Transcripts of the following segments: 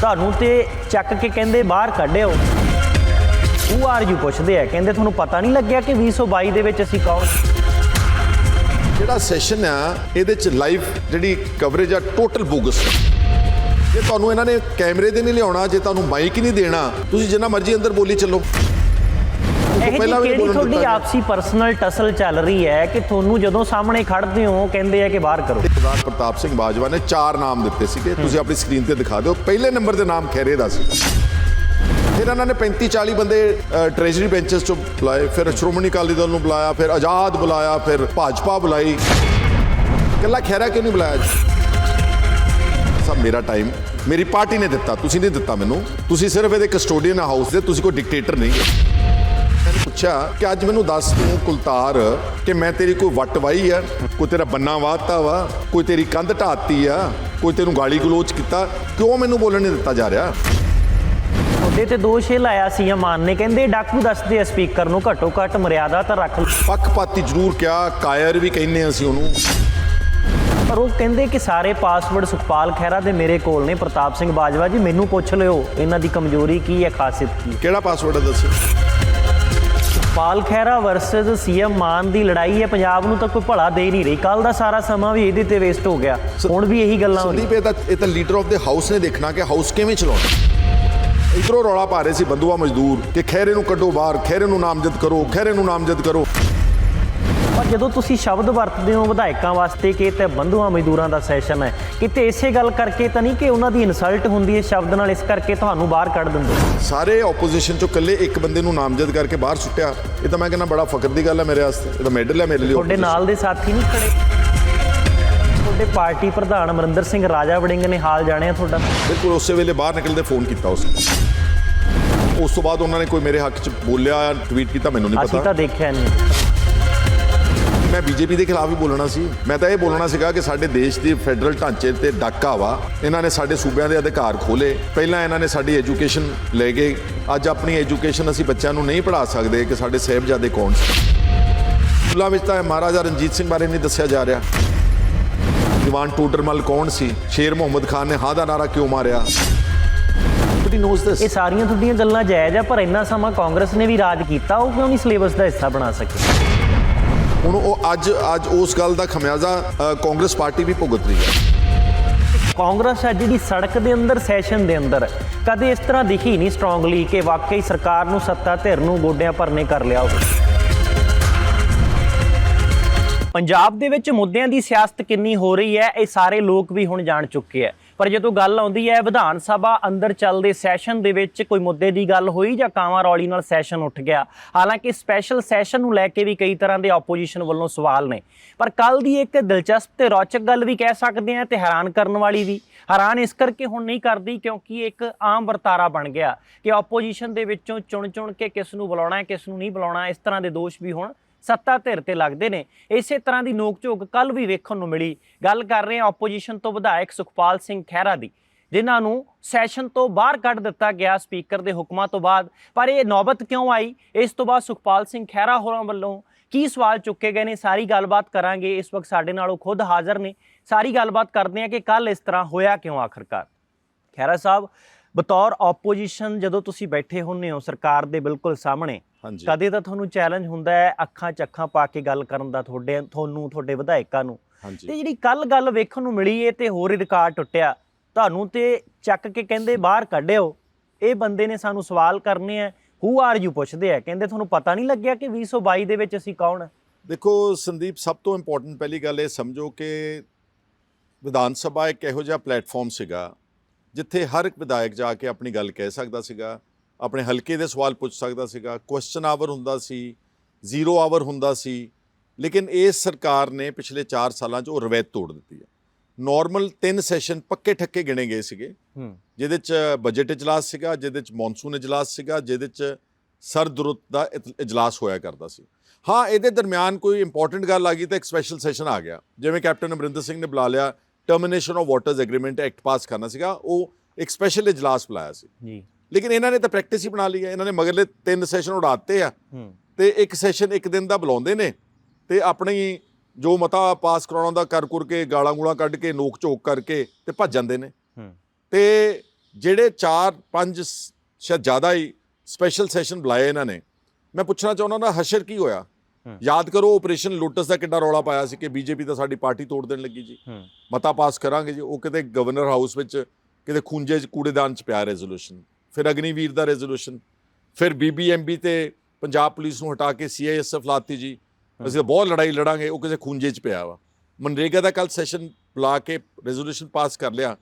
ਤੁਹਾਨੂੰ ਤੇ ਚੱਕ ਕੇ ਕਹਿੰਦੇ ਬਾਹਰ ਕੱਢਿਓ। ਹੂ ਆਰ ਯੂ ਪੁੱਛਦੇ ਆ। ਕਹਿੰਦੇ ਤੁਹਾਨੂੰ ਪਤਾ ਨਹੀਂ ਲੱਗਿਆ ਕਿ 2022 ਦੇ ਵਿੱਚ ਅਸੀਂ ਕੌਣ ਜਿਹੜਾ ਸੈਸ਼ਨ ਆ, ਇਹਦੇ ਚ ਲਾਈਵ ਜਿਹੜੀ ਕਵਰੇਜ ਆ ਟੋਟਲ ਬੋਗਸ ਜੇ ਤੁਹਾਨੂੰ ਇਹਨਾਂ ਨੇ ਕੈਮਰੇ ਤੇ ਨਹੀਂ ਲਿਆਉਣਾ, ਜੇ ਤੁਹਾਨੂੰ ਮਾਈਕ ਹੀ ਨਹੀਂ ਦੇਣਾ, ਤੁਸੀਂ ਜਿੰਨਾ ਮਰਜ਼ੀ ਅੰਦਰ ਬੋਲੀ ਚੱਲੋ। ਇਹ ਪਹਿਲਾਂ ਵੀ ਕਿਹੜੀ ਬੋਲਣ ਤੁਹਾਡੀ ਦਿੱਤਾ ਆਪਸੀ ਪਰਸਨਲ ਟਸਲ ਚੱਲ ਰਹੀ ਹੈ ਕਿ ਤੁਹਾਨੂੰ ਜਦੋਂ ਸਾਹਮਣੇ ਖੜਦੇ ਹੋ ਕਹਿੰਦੇ ਆ ਕਿ ਬਾਹਰ ਕਰੋ? ਸਰਦਾਰ ਪ੍ਰਤਾਪ ਸਿੰਘ ਬਾਜਵਾ ਨੇ ਚਾਰ ਨਾਮ ਦਿੱਤੇ ਸੀਗੇ ਤੁਸੀਂ ਆਪਣੀ ਸਕਰੀਨ ਤੇ ਦਿਖਾ ਦਿਓ। ਪਹਿਲੇ ਨੰਬਰ ਦੇ ਨਾਮ ਖੈਰੇ ਦਾ ਸੀ। ਫਿਰ ਇਹਨਾਂ ਨੇ 35 40 ਬੰਦੇ ਟ੍ਰੈਜਰੀ ਬੈਂਚਸ ਤੋਂ ਬੁਲਾਏ ਫਿਰ ਸ਼੍ਰੋਮਣੀ ਅਕਾਲੀ ਦਲ ਨੂੰ ਬੁਲਾਇਆ ਫਿਰ ਆਜ਼ਾਦ ਬੁਲਾਇਆ ਫਿਰ ਭਾਜਪਾ ਬੁਲਾਈ। ਕੱਲਾ ਖੈਰਾ ਕਿਉਂ ਨਹੀਂ ਬੁਲਾਇਆ ਜੀ? ਸਭ ਮੇਰਾ ਟਾਈਮ ਮੇਰੀ ਪਾਰਟੀ ਨੇ ਦਿੱਤਾ ਤੁਸੀਂ ਨਹੀਂ ਦਿੱਤਾ ਮੈਨੂੰ। ਤੁਸੀਂ ਸਿਰਫ ਇਹਦੇ ਕਸਟੋਡੀਅਨ ਹਾਊਸ ਦੇ ਤੁਸੀਂ ਕੋਈ ਡਿਕਟੇਟਰ ਨਹੀਂ। ਹੈ ਪੁੱਛਿਆ ਕਿ ਅੱਜ ਮੈਨੂੰ ਦੱਸ ਤੂੰ ਕੁਲਤਾਰ ਕਿ ਮੈਂ ਤੇਰੀ ਕੋਈ ਵੱਟ ਵਾਈ ਆ ਕੋਈ ਤੇਰਾ ਬੰਨਾ ਵਾਹਤਾ ਵਾ ਕੋਈ ਤੇਰੀ ਕੰਧ ਢਾਤੀ ਆ ਕੋਈ ਤੈਨੂੰ ਗਾਲੀ ਗਲੋਚ ਕੀਤਾ ਕਿਉਂ ਮੈਨੂੰ ਬੋਲਣ ਨਹੀਂ ਦਿੱਤਾ ਜਾ ਰਿਹਾ? ਉਹਦੇ ਤੇ ਦੋਸ਼ ਇਹ ਲਾਇਆ ਸੀ ਮਾਨ ਨੇ ਕਹਿੰਦੇ ਡਾਕੂ ਦੱਸਦੇ ਆ ਸਪੀਕਰ ਨੂੰ ਘੱਟੋ ਘੱਟ ਮਰਿਆਦਾ ਤਾਂ ਰੱਖ। ਪੱਖਪਾਤੀ ਜ਼ਰੂਰ ਕਿਹਾ ਕਾਇਰ ਵੀ ਕਹਿੰਦੇ ਅਸੀਂ ਉਹਨੂੰ। ਪਰ ਉਹ ਕਹਿੰਦੇ ਕਿ ਸਾਰੇ ਪਾਸਵਰਡ ਸੁਖਪਾਲ ਖਹਿਰਾ ਦੇ ਮੇਰੇ ਕੋਲ ਨੇ ਪ੍ਰਤਾਪ ਸਿੰਘ ਬਾਜਵਾ ਜੀ ਮੈਨੂੰ ਪੁੱਛ ਲਿਓ ਇਹਨਾਂ ਦੀ ਕਮਜ਼ੋਰੀ ਕੀ ਹੈ ਖਾਸੀਅਤ ਕੀ ਕਿਹੜਾ ਪਾਸਵਰਡ ਹੈ ਦੱਸੋ? ਪਾਲ ਖਹਿਰਾ ਵਰਸਸ ਸੀਐਮ ਮਾਨ ਦੀ ਲੜਾਈ ਹੈ। ਪੰਜਾਬ ਨੂੰ ਤਾਂ ਕੋਈ ਭਲਾ ਦੇ ਨਹੀਂ ਰਹੀ। ਕੱਲ ਦਾ ਸਾਰਾ ਸਮਾਂ ਵੀ ਇਹਦੇ ਤੇ ਵੇਸਟ ਹੋ ਗਿਆ। ਹੁਣ ਵੀ ਇਹੀ ਗੱਲਾਂ ਹੋ ਰਹੀਆਂ। ਸੰਦੀਪ ਇਹ ਤਾਂ ਇਹ ਤਾਂ ਲੀਡਰ ਆਫ ਦ ਹਾਊਸ ਨੇ ਦੇਖਣਾ ਕਿ ਹਾਊਸ ਕਿਵੇਂ ਚਲਾਉਣਾ। ਇਧਰੋਂ ਰੌਲਾ ਪਾ ਰਹੇ ਸੀ ਬੰਦੂਆ ਮਜ਼ਦੂਰ ਕਿ ਖੈਰੇ ਨੂੰ ਕੱਢੋ ਬਾਹਰ ਖੈਰੇ ਨੂੰ ਨਾਮਜ਼ਦ ਕਰੋ ਖੈਰੇ ਨੂੰ ਨਾਮਜ਼ਦ ਕਰੋ। ਜਦੋਂ ਤੁਸੀਂ ਸ਼ਬਦ ਵਰਤਦੇ ਹੋ ਵਿਧਾਇਕਾਂ ਵਾਸਤੇ ਕਿ ਤੇ ਬੰਧੂਆਂ ਮਜ਼ਦੂਰਾਂ ਦਾ ਸੈਸ਼ਨ ਹੈ ਕਿਤੇ ਇਸੇ ਗੱਲ ਕਰਕੇ ਤਾਂ ਨਹੀਂ ਕਿ ਉਹਨਾਂ ਦੀ ਇਨਸਲਟ ਹੁੰਦੀ ਹੈ ਸ਼ਬਦ ਨਾਲ ਇਸ ਕਰਕੇ ਤੁਹਾਨੂੰ ਬਾਹਰ ਕੱਢ ਦਿੰਦੇ ਸਾਰੇ ਆਪੋਜੀਸ਼ਨ ਚੋਂ ਇਕੱਲੇ ਇੱਕ ਬੰਦੇ ਨੂੰ ਨਾਮਜ਼ਦ ਕਰਕੇ ਬਾਹਰ ਸੁੱਟਿਆ ਇਹ ਤਾਂ ਮੈਂ ਕਹਿੰਦਾ ਬੜਾ ਫਖਰ ਦੀ ਗੱਲ ਹੈ ਮੇਰੇ ਵਾਸਤੇ ਇਹ ਤਾਂ ਮੈਡਲ ਹੈ ਮੇਰੇ ਲਈ ਤੁਹਾਡੇ ਨਾਲ ਦੇ ਸਾਥੀ ਨਹੀਂ ਖੜੇ? ਤੁਹਾਡੇ ਪਾਰਟੀ ਪ੍ਰਧਾਨ ਅਮਰਿੰਦਰ ਸਿੰਘ ਰਾਜਾ ਵੜਿੰਗ ਨੇ ਹਾਲ ਜਾਣਿਆ ਤੁਹਾਡਾ? ਬਿਲਕੁਲ ਉਸੇ ਵੇਲੇ ਬਾਹਰ ਨਿਕਲਦੇ ਫੋਨ ਕੀਤਾ ਉਸ ਉਸ ਤੋਂ ਬਾਅਦ ਉਹਨਾਂ ਨੇ ਕੋਈ ਮੇਰੇ ਹੱਕ 'ਚ ਬੋਲਿਆ ਟਵੀਟ ਕੀਤਾ ਮੈਨੂੰ ਨਹੀਂ ਅਸੀਂ ਪਤਾ। ਤਾਂ ਦੇਖਿਆ ਨਹੀਂ। ਮੈਂ ਬੀਜੇਪੀ ਦੇ ਖਿਲਾਫ ਹੀ ਬੋਲਣਾ ਸੀ। ਮੈਂ ਤਾਂ ਇਹ ਬੋਲਣਾ ਸੀਗਾ ਕਿ ਸਾਡੇ ਦੇਸ਼ ਦੀ ਫੈਡਰਲ ਢਾਂਚੇ ਤੇ ਡਾਕਾ ਵਾ। ਇਹਨਾਂ ਨੇ ਸਾਡੇ ਸੂਬਿਆਂ ਦੇ ਅਧਿਕਾਰ ਖੋਲੇ ਪਹਿਲਾਂ ਇਹਨਾਂ ਨੇ ਸਾਡੀ ਐਜੂਕੇਸ਼ਨ ਲੈ ਗਏ ਅੱਜ ਆਪਣੀ ਐਜੂਕੇਸ਼ਨ ਅਸੀਂ ਬੱਚਿਆਂ ਨੂੰ ਨਹੀਂ ਪੜ੍ਹਾ ਸਕਦੇ ਕਿ ਸਾਡੇ ਸਾਹਿਬਜ਼ਾਦੇ ਕੌਣ ਸੀ। ਸਕੂਲਾਂ ਵਿੱਚ ਤਾਂ ਮਹਾਰਾਜਾ ਰਣਜੀਤ ਸਿੰਘ ਬਾਰੇ ਨਹੀਂ ਦੱਸਿਆ ਜਾ ਰਿਹਾ। ਦੀਵਾਨ ਟੋਡਰਮਲ ਕੌਣ ਸੀ? ਸ਼ੇਰ ਮੁਹੰਮਦ ਖਾਨ ਨੇ ਹਾਂ ਦਾ ਨਾਰਾ ਕਿਉਂ ਮਾਰਿਆ? ਬਟ ਨੋਜ਼ ਇਹ ਸਾਰੀਆਂ ਤੁਹਾਡੀਆਂ ਗੱਲਾਂ ਜਾਇਜ਼ ਆ, ਪਰ ਇੰਨਾ ਸਮਾਂ ਕਾਂਗਰਸ ਨੇ ਵੀ ਰਾਜ ਕੀਤਾ, ਉਹ ਕਿਉਂ ਨਹੀਂ ਸਿਲੇਬਸ ਦਾ ਹਿੱਸਾ ਬਣਾ ਸਕੇ? ਹੁਣ ਉਹ ਅੱਜ ਅੱਜ ਉਸ ਗੱਲ ਦਾ ਖਮਿਆਜ਼ਾ ਕਾਂਗਰਸ ਪਾਰਟੀ ਵੀ ਭੁਗਤ ਰਹੀ ਹੈ। ਕਾਂਗਰਸ ਹੈ ਜਿਹੜੀ ਸੜਕ ਦੇ ਅੰਦਰ, ਸੈਸ਼ਨ ਦੇ ਅੰਦਰ ਕਦੇ ਇਸ ਤਰ੍ਹਾਂ ਦਿਖੀ ਨਹੀਂ ਸਟਰੋਂਗਲੀ ਕਿ ਵਾਕਈ ਸਰਕਾਰ ਨੂੰ ਸੱਤਾ, ਧਿਰ ਨੂੰ ਗੋਡਿਆਂ ਭਰਨੇ ਕਰ ਲਿਆ ਹੋਵੇ। ਪੰਜਾਬ ਦੇ ਵਿੱਚ ਮੁੱਦਿਆਂ ਦੀ ਸਿਆਸਤ ਕਿੰਨੀ ਹੋ ਰਹੀ ਹੈ, ਇਹ ਸਾਰੇ ਲੋਕ ਵੀ ਹੁਣ ਜਾਣ ਚੁੱਕੇ ਹੈ। ਪਰ ਜਦੋਂ ਗੱਲ ਆਉਂਦੀ ਹੈ ਵਿਧਾਨ ਸਭਾ ਅੰਦਰ ਚੱਲਦੇ ਸੈਸ਼ਨ ਦੇ ਵਿੱਚ ਕੋਈ ਮੁੱਦੇ ਦੀ ਗੱਲ ਹੋਈ ਜਾਂ ਕਾਂਵਾਂ ਰੌਲੀ ਨਾਲ ਸੈਸ਼ਨ ਉੱਠ ਗਿਆ? ਹਾਲਾਂਕਿ ਸਪੈਸ਼ਲ ਸੈਸ਼ਨ ਨੂੰ ਲੈ ਕੇ ਵੀ ਕਈ ਤਰ੍ਹਾਂ ਦੇ ਆਪੋਜੀਸ਼ਨ ਵੱਲੋਂ ਸਵਾਲ ਨੇ। ਪਰ ਕੱਲ ਦੀ ਇੱਕ ਦਿਲਚਸਪ ਤੇ ਰੌਚਕ ਗੱਲ ਵੀ ਕਹਿ ਸਕਦੇ ਹਾਂ ਤੇ ਹੈਰਾਨ ਕਰਨ ਵਾਲੀ ਵੀ। ਹੈਰਾਨ ਇਸ ਕਰਕੇ ਹੁਣ ਨਹੀਂ ਕਰਦੀ ਕਿਉਂਕਿ ਇੱਕ ਆਮ ਵਰਤਾਰਾ ਬਣ ਗਿਆ ਕਿ ਆਪੋਜੀਸ਼ਨ ਦੇ ਵਿੱਚੋਂ ਚੁਣ-ਚੁਣ ਕੇ ਕਿਸ ਨੂੰ ਬੁਲਾਉਣਾ ਹੈ, ਕਿਸ ਨੂੰ ਨਹੀਂ ਬੁਲਾਉਣਾ, ਇਸ ਤਰ੍ਹਾਂ ਦੇ ਦੋਸ਼ ਵੀ ਹੁਣ ਸੱਤਾ ਧਿਰ ਤੇ ਲੱਗਦੇ ਨੇ। ਇਸੇ ਤਰ੍ਹਾਂ ਦੀ ਨੋਕ ਝੋਕ ਕੱਲ ਵੀ ਵੇਖਣ ਨੂੰ ਮਿਲੀ। ਗੱਲ ਕਰ ਰਹੇ ਹਾਂ ਆਪੋਜੀਸ਼ਨ ਤੋਂ ਵਿਧਾਇਕ ਸੁਖਪਾਲ ਸਿੰਘ ਖਹਿਰਾ ਦੀ, ਜਿਨ੍ਹਾਂ ਨੂੰ ਸੈਸ਼ਨ ਤੋਂ ਬਾਹਰ ਕੱਢ ਦਿੱਤਾ ਗਿਆ ਸਪੀਕਰ ਦੇ ਹੁਕਮਾਂ ਤੋਂ ਬਾਅਦ। ਪਰ ਇਹ ਨੌਬਤ ਕਿਉਂ ਆਈ? ਇਸ ਤੋਂ ਬਾਅਦ ਸੁਖਪਾਲ ਸਿੰਘ ਖਹਿਰਾ ਹੋਰਾਂ ਵੱਲੋਂ ਕੀ ਸਵਾਲ ਚੁੱਕੇ ਗਏ ਨੇ? ਸਾਰੀ ਗੱਲਬਾਤ ਕਰਾਂਗੇ। ਇਸ ਵਕਤ ਸਾਡੇ ਨਾਲ ਉਹ ਖੁਦ ਹਾਜ਼ਰ ਨੇ। ਸਾਰੀ ਗੱਲਬਾਤ ਕਰਦੇ ਹਾਂ ਕਿ ਕੱਲ ਇਸ ਤਰ੍ਹਾਂ ਹੋਇਆ ਕਿਉਂ ਆਖਰਕਾਰ? ਖਹਿਰਾ ਸਾਹਿਬ, ਬਤੌਰ ਆਪੋਜੀਸ਼ਨ ਜਦੋਂ ਤੁਸੀਂ ਬੈਠੇ ਹੁੰਨੇ ਹੋ ਸਰਕਾਰ ਦੇ ਬਿਲਕੁਲ ਸਾਹਮਣੇ ਹਾਂਜੀ। ਕਦੇ ਤਾਂ ਤੁਹਾਨੂੰ ਚੈਲੰਜ ਹੁੰਦਾ ਹੈ ਅੱਖਾਂ 'ਚ ਅੱਖਾਂ ਪਾ ਕੇ ਗੱਲ ਕਰਨ ਦਾ ਤੁਹਾਡੇ ਤੁਹਾਨੂੰ ਤੁਹਾਡੇ ਵਿਧਾਇਕਾਂ ਨੂੰ। ਤੇ ਹਾਂਜੀ ਜਿਹੜੀ ਕੱਲ ਗੱਲ ਵੇਖਣ ਨੂੰ ਮਿਲੀ ਏ ਤੇ ਹੋਰ ਹੀ ਰਿਕਾਰਡ ਟੁੱਟਿਆ ਤੁਹਾਨੂੰ ਤੇ ਚੱਕ ਕੇ ਕਹਿੰਦੇ ਬਾਹਰ ਕੱਢਿਓ। ਇਹ ਬੰਦੇ ਨੇ ਸਾਨੂੰ ਸਵਾਲ ਕਰਨੇ ਆ ਹੂ ਆਰ ਯੂ ਪੁੱਛਦੇ ਆ? ਕਹਿੰਦੇ ਤੁਹਾਨੂੰ ਪਤਾ ਨਹੀਂ ਲੱਗਿਆ ਕਿ 2022 ਦੇ ਵਿੱਚ ਅਸੀਂ ਕੌਣ ਆ? ਦੇਖੋ ਸੰਦੀਪ ਸਭ ਤੋਂ ਇੰਪੋਰਟੈਂਟ ਪਹਿਲੀ ਗੱਲ ਇਹ ਸਮਝੋ ਕਿ ਵਿਧਾਨ ਸਭਾ ਇੱਕ ਇਹੋ ਜਿਹਾ ਪਲੇਟਫਾਰਮ ਸੀਗਾ ਜਿੱਥੇ ਹਰ ਇੱਕ ਵਿਧਾਇਕ ਜਾ ਕੇ ਆਪਣੀ ਗੱਲ ਕਹਿ ਸਕਦਾ ਸੀਗਾ। ਆਪਣੇ ਹਲਕੇ ਦੇ ਸਵਾਲ ਪੁੱਛ ਸਕਦਾ ਸੀਗਾ ਕੁਐਸਚਨ ਆਵਰ ਹੁੰਦਾ ਸੀ ਜ਼ੀਰੋ ਆਵਰ ਹੁੰਦਾ ਸੀ ਲੇਕਿਨ ਇਸ ਸਰਕਾਰ ਨੇ ਪਿਛਲੇ 4 ਸਾਲਾਂ 'ਚ ਉਹ ਰਵਾਇਤ ਤੋੜ ਦਿੱਤੀ ਹੈ। ਨਾਰਮਲ ਤਿੰਨ ਸੈਸ਼ਨ ਪੱਕੇ ਠੱਕੇ ਗਿਣੇ ਗਏ ਸੀਗੇ ਜਿਹਦੇ 'ਚ ਬਜਟ ਇਜਲਾਸ ਸੀਗਾ ਜਿਹਦੇ 'ਚ ਮੌਨਸੂਨ ਇਜਲਾਸ ਸੀਗਾ ਜਿਹਦੇ 'ਚ ਸਰਦਰੁੱਤ ਦਾ ਇਜਲਾਸ ਹੋਇਆ ਕਰਦਾ ਸੀ। ਹਾਂ ਇਹਦੇ ਦਰਮਿਆਨ ਕੋਈ ਇੰਪੋਰਟੈਂਟ ਗੱਲ ਆ ਗਈ ਤਾਂ ਇੱਕ ਸਪੈਸ਼ਲ ਸੈਸ਼ਨ ਆ ਗਿਆ। ਜਿਵੇਂ ਕੈਪਟਨ ਅਮਰਿੰਦਰ ਸਿੰਘ ਨੇ ਬੁਲਾ ਲਿਆ termination of waters agreement act pass ਕਰਨਾ ਸੀਗਾ ਉਹ ਇੱਕ ਸਪੈਸ਼ਲ ਇਜਲਾਸ ਬੁਲਾਇਆ ਸੀ। ਜੀ। ਲੇਕਿਨ ਇਹਨਾਂ ਨੇ ਤਾਂ ਪ੍ਰੈਕਟਿਸ ਹੀ ਬਣਾ ਲਈ ਹੈ। ਇਹਨਾਂ ਨੇ ਮਗਰਲੇ ਤਿੰਨ ਸੈਸ਼ਨ ਉਡਾਤੇ ਆ। ਤੇ ਇੱਕ ਸੈਸ਼ਨ ਇੱਕ ਦਿਨ ਦਾ ਬੁਲਾਉਂਦੇ ਨੇ। ਤੇ ਆਪਣੀ ਜੋ ਮਤਾ ਪਾਸ ਕਰਾਉਣਾ ਦਾ ਕਰ ਕੁਰ ਕੇ ਗਾਲਾਂ ਗੂਲਾਂ ਕੱਢ ਕੇ ਨੋਕ ਝੋਕ ਕਰਕੇ ਤੇ ਭੱਜ ਜਾਂਦੇ ਨੇ। ਤੇ ਜਿਹੜੇ 4 5 ਸ਼ਾਇਦ ਜ਼ਿਆਦਾ ਹੀ ਸਪੈਸ਼ਲ ਸੈਸ਼ਨ ਬੁਲਾਏ ਇਹਨਾਂ ਨੇ। ਮੈਂ ਪੁੱਛਣਾ ਚਾਹੁੰਦਾ ਨਾ ਹਸ਼ਰ ਕੀ ਹੋਇਆ। ਯਾਦ ਕਰੋ ਆਪਰੇਸ਼ਨ ਲੋਟਸ ਦਾ ਕਿੰਨਾ ਰੌਲਾ ਪਾਇਆ ਸੀ ਕਿ ਬੀਜੇਪੀ ਤਾਂ ਸਾਡੀ ਪਾਰਟੀ ਤੋੜ ਦੇਣ ਲੱਗੀ ਜੀ। ਮਤਾ ਪਾਸ ਕਰਾਂਗੇ ਜੀ। ਉਹ ਕਿਤੇ ਗਵਰਨਰ ਹਾਊਸ ਵਿੱਚ ਕਿਤੇ ਖੂੰਜੇ 'ਚ ਕੂੜੇਦਾਨ 'ਚ ਪਿਆ ਰੈਜ਼ੋਲੂਸ਼ਨ ਫਿਰ ਅਗਨੀਵੀਰ ਦਾ ਰੈਜ਼ੋਲੂਸ਼ਨ ਫਿਰ ਬੀਬੀਐਮਬੀ ਤੇ ਪੰਜਾਬ ਪੁਲਿਸ ਨੂੰ ਹਟਾ ਕੇ ਸੀਆਈਐਸਐਫ ਲਾਤੀ ਜੀ। ਅਸੀਂ ਬਹੁਤ ਲੜਾਈ ਲੜਾਂਗੇ ਉਹ ਕਿਸੇ ਖੂੰਜੇ 'ਚ ਪਿਆ ਵਾ। ਮਨਰੇਗਾ ਦਾ ਕੱਲ ਸੈਸ਼ਨ ਬੁਲਾ ਕੇ ਰੈਜ਼ੋਲੂਸ਼ਨ ਪਾਸ ਕਰ ਲਿਆ।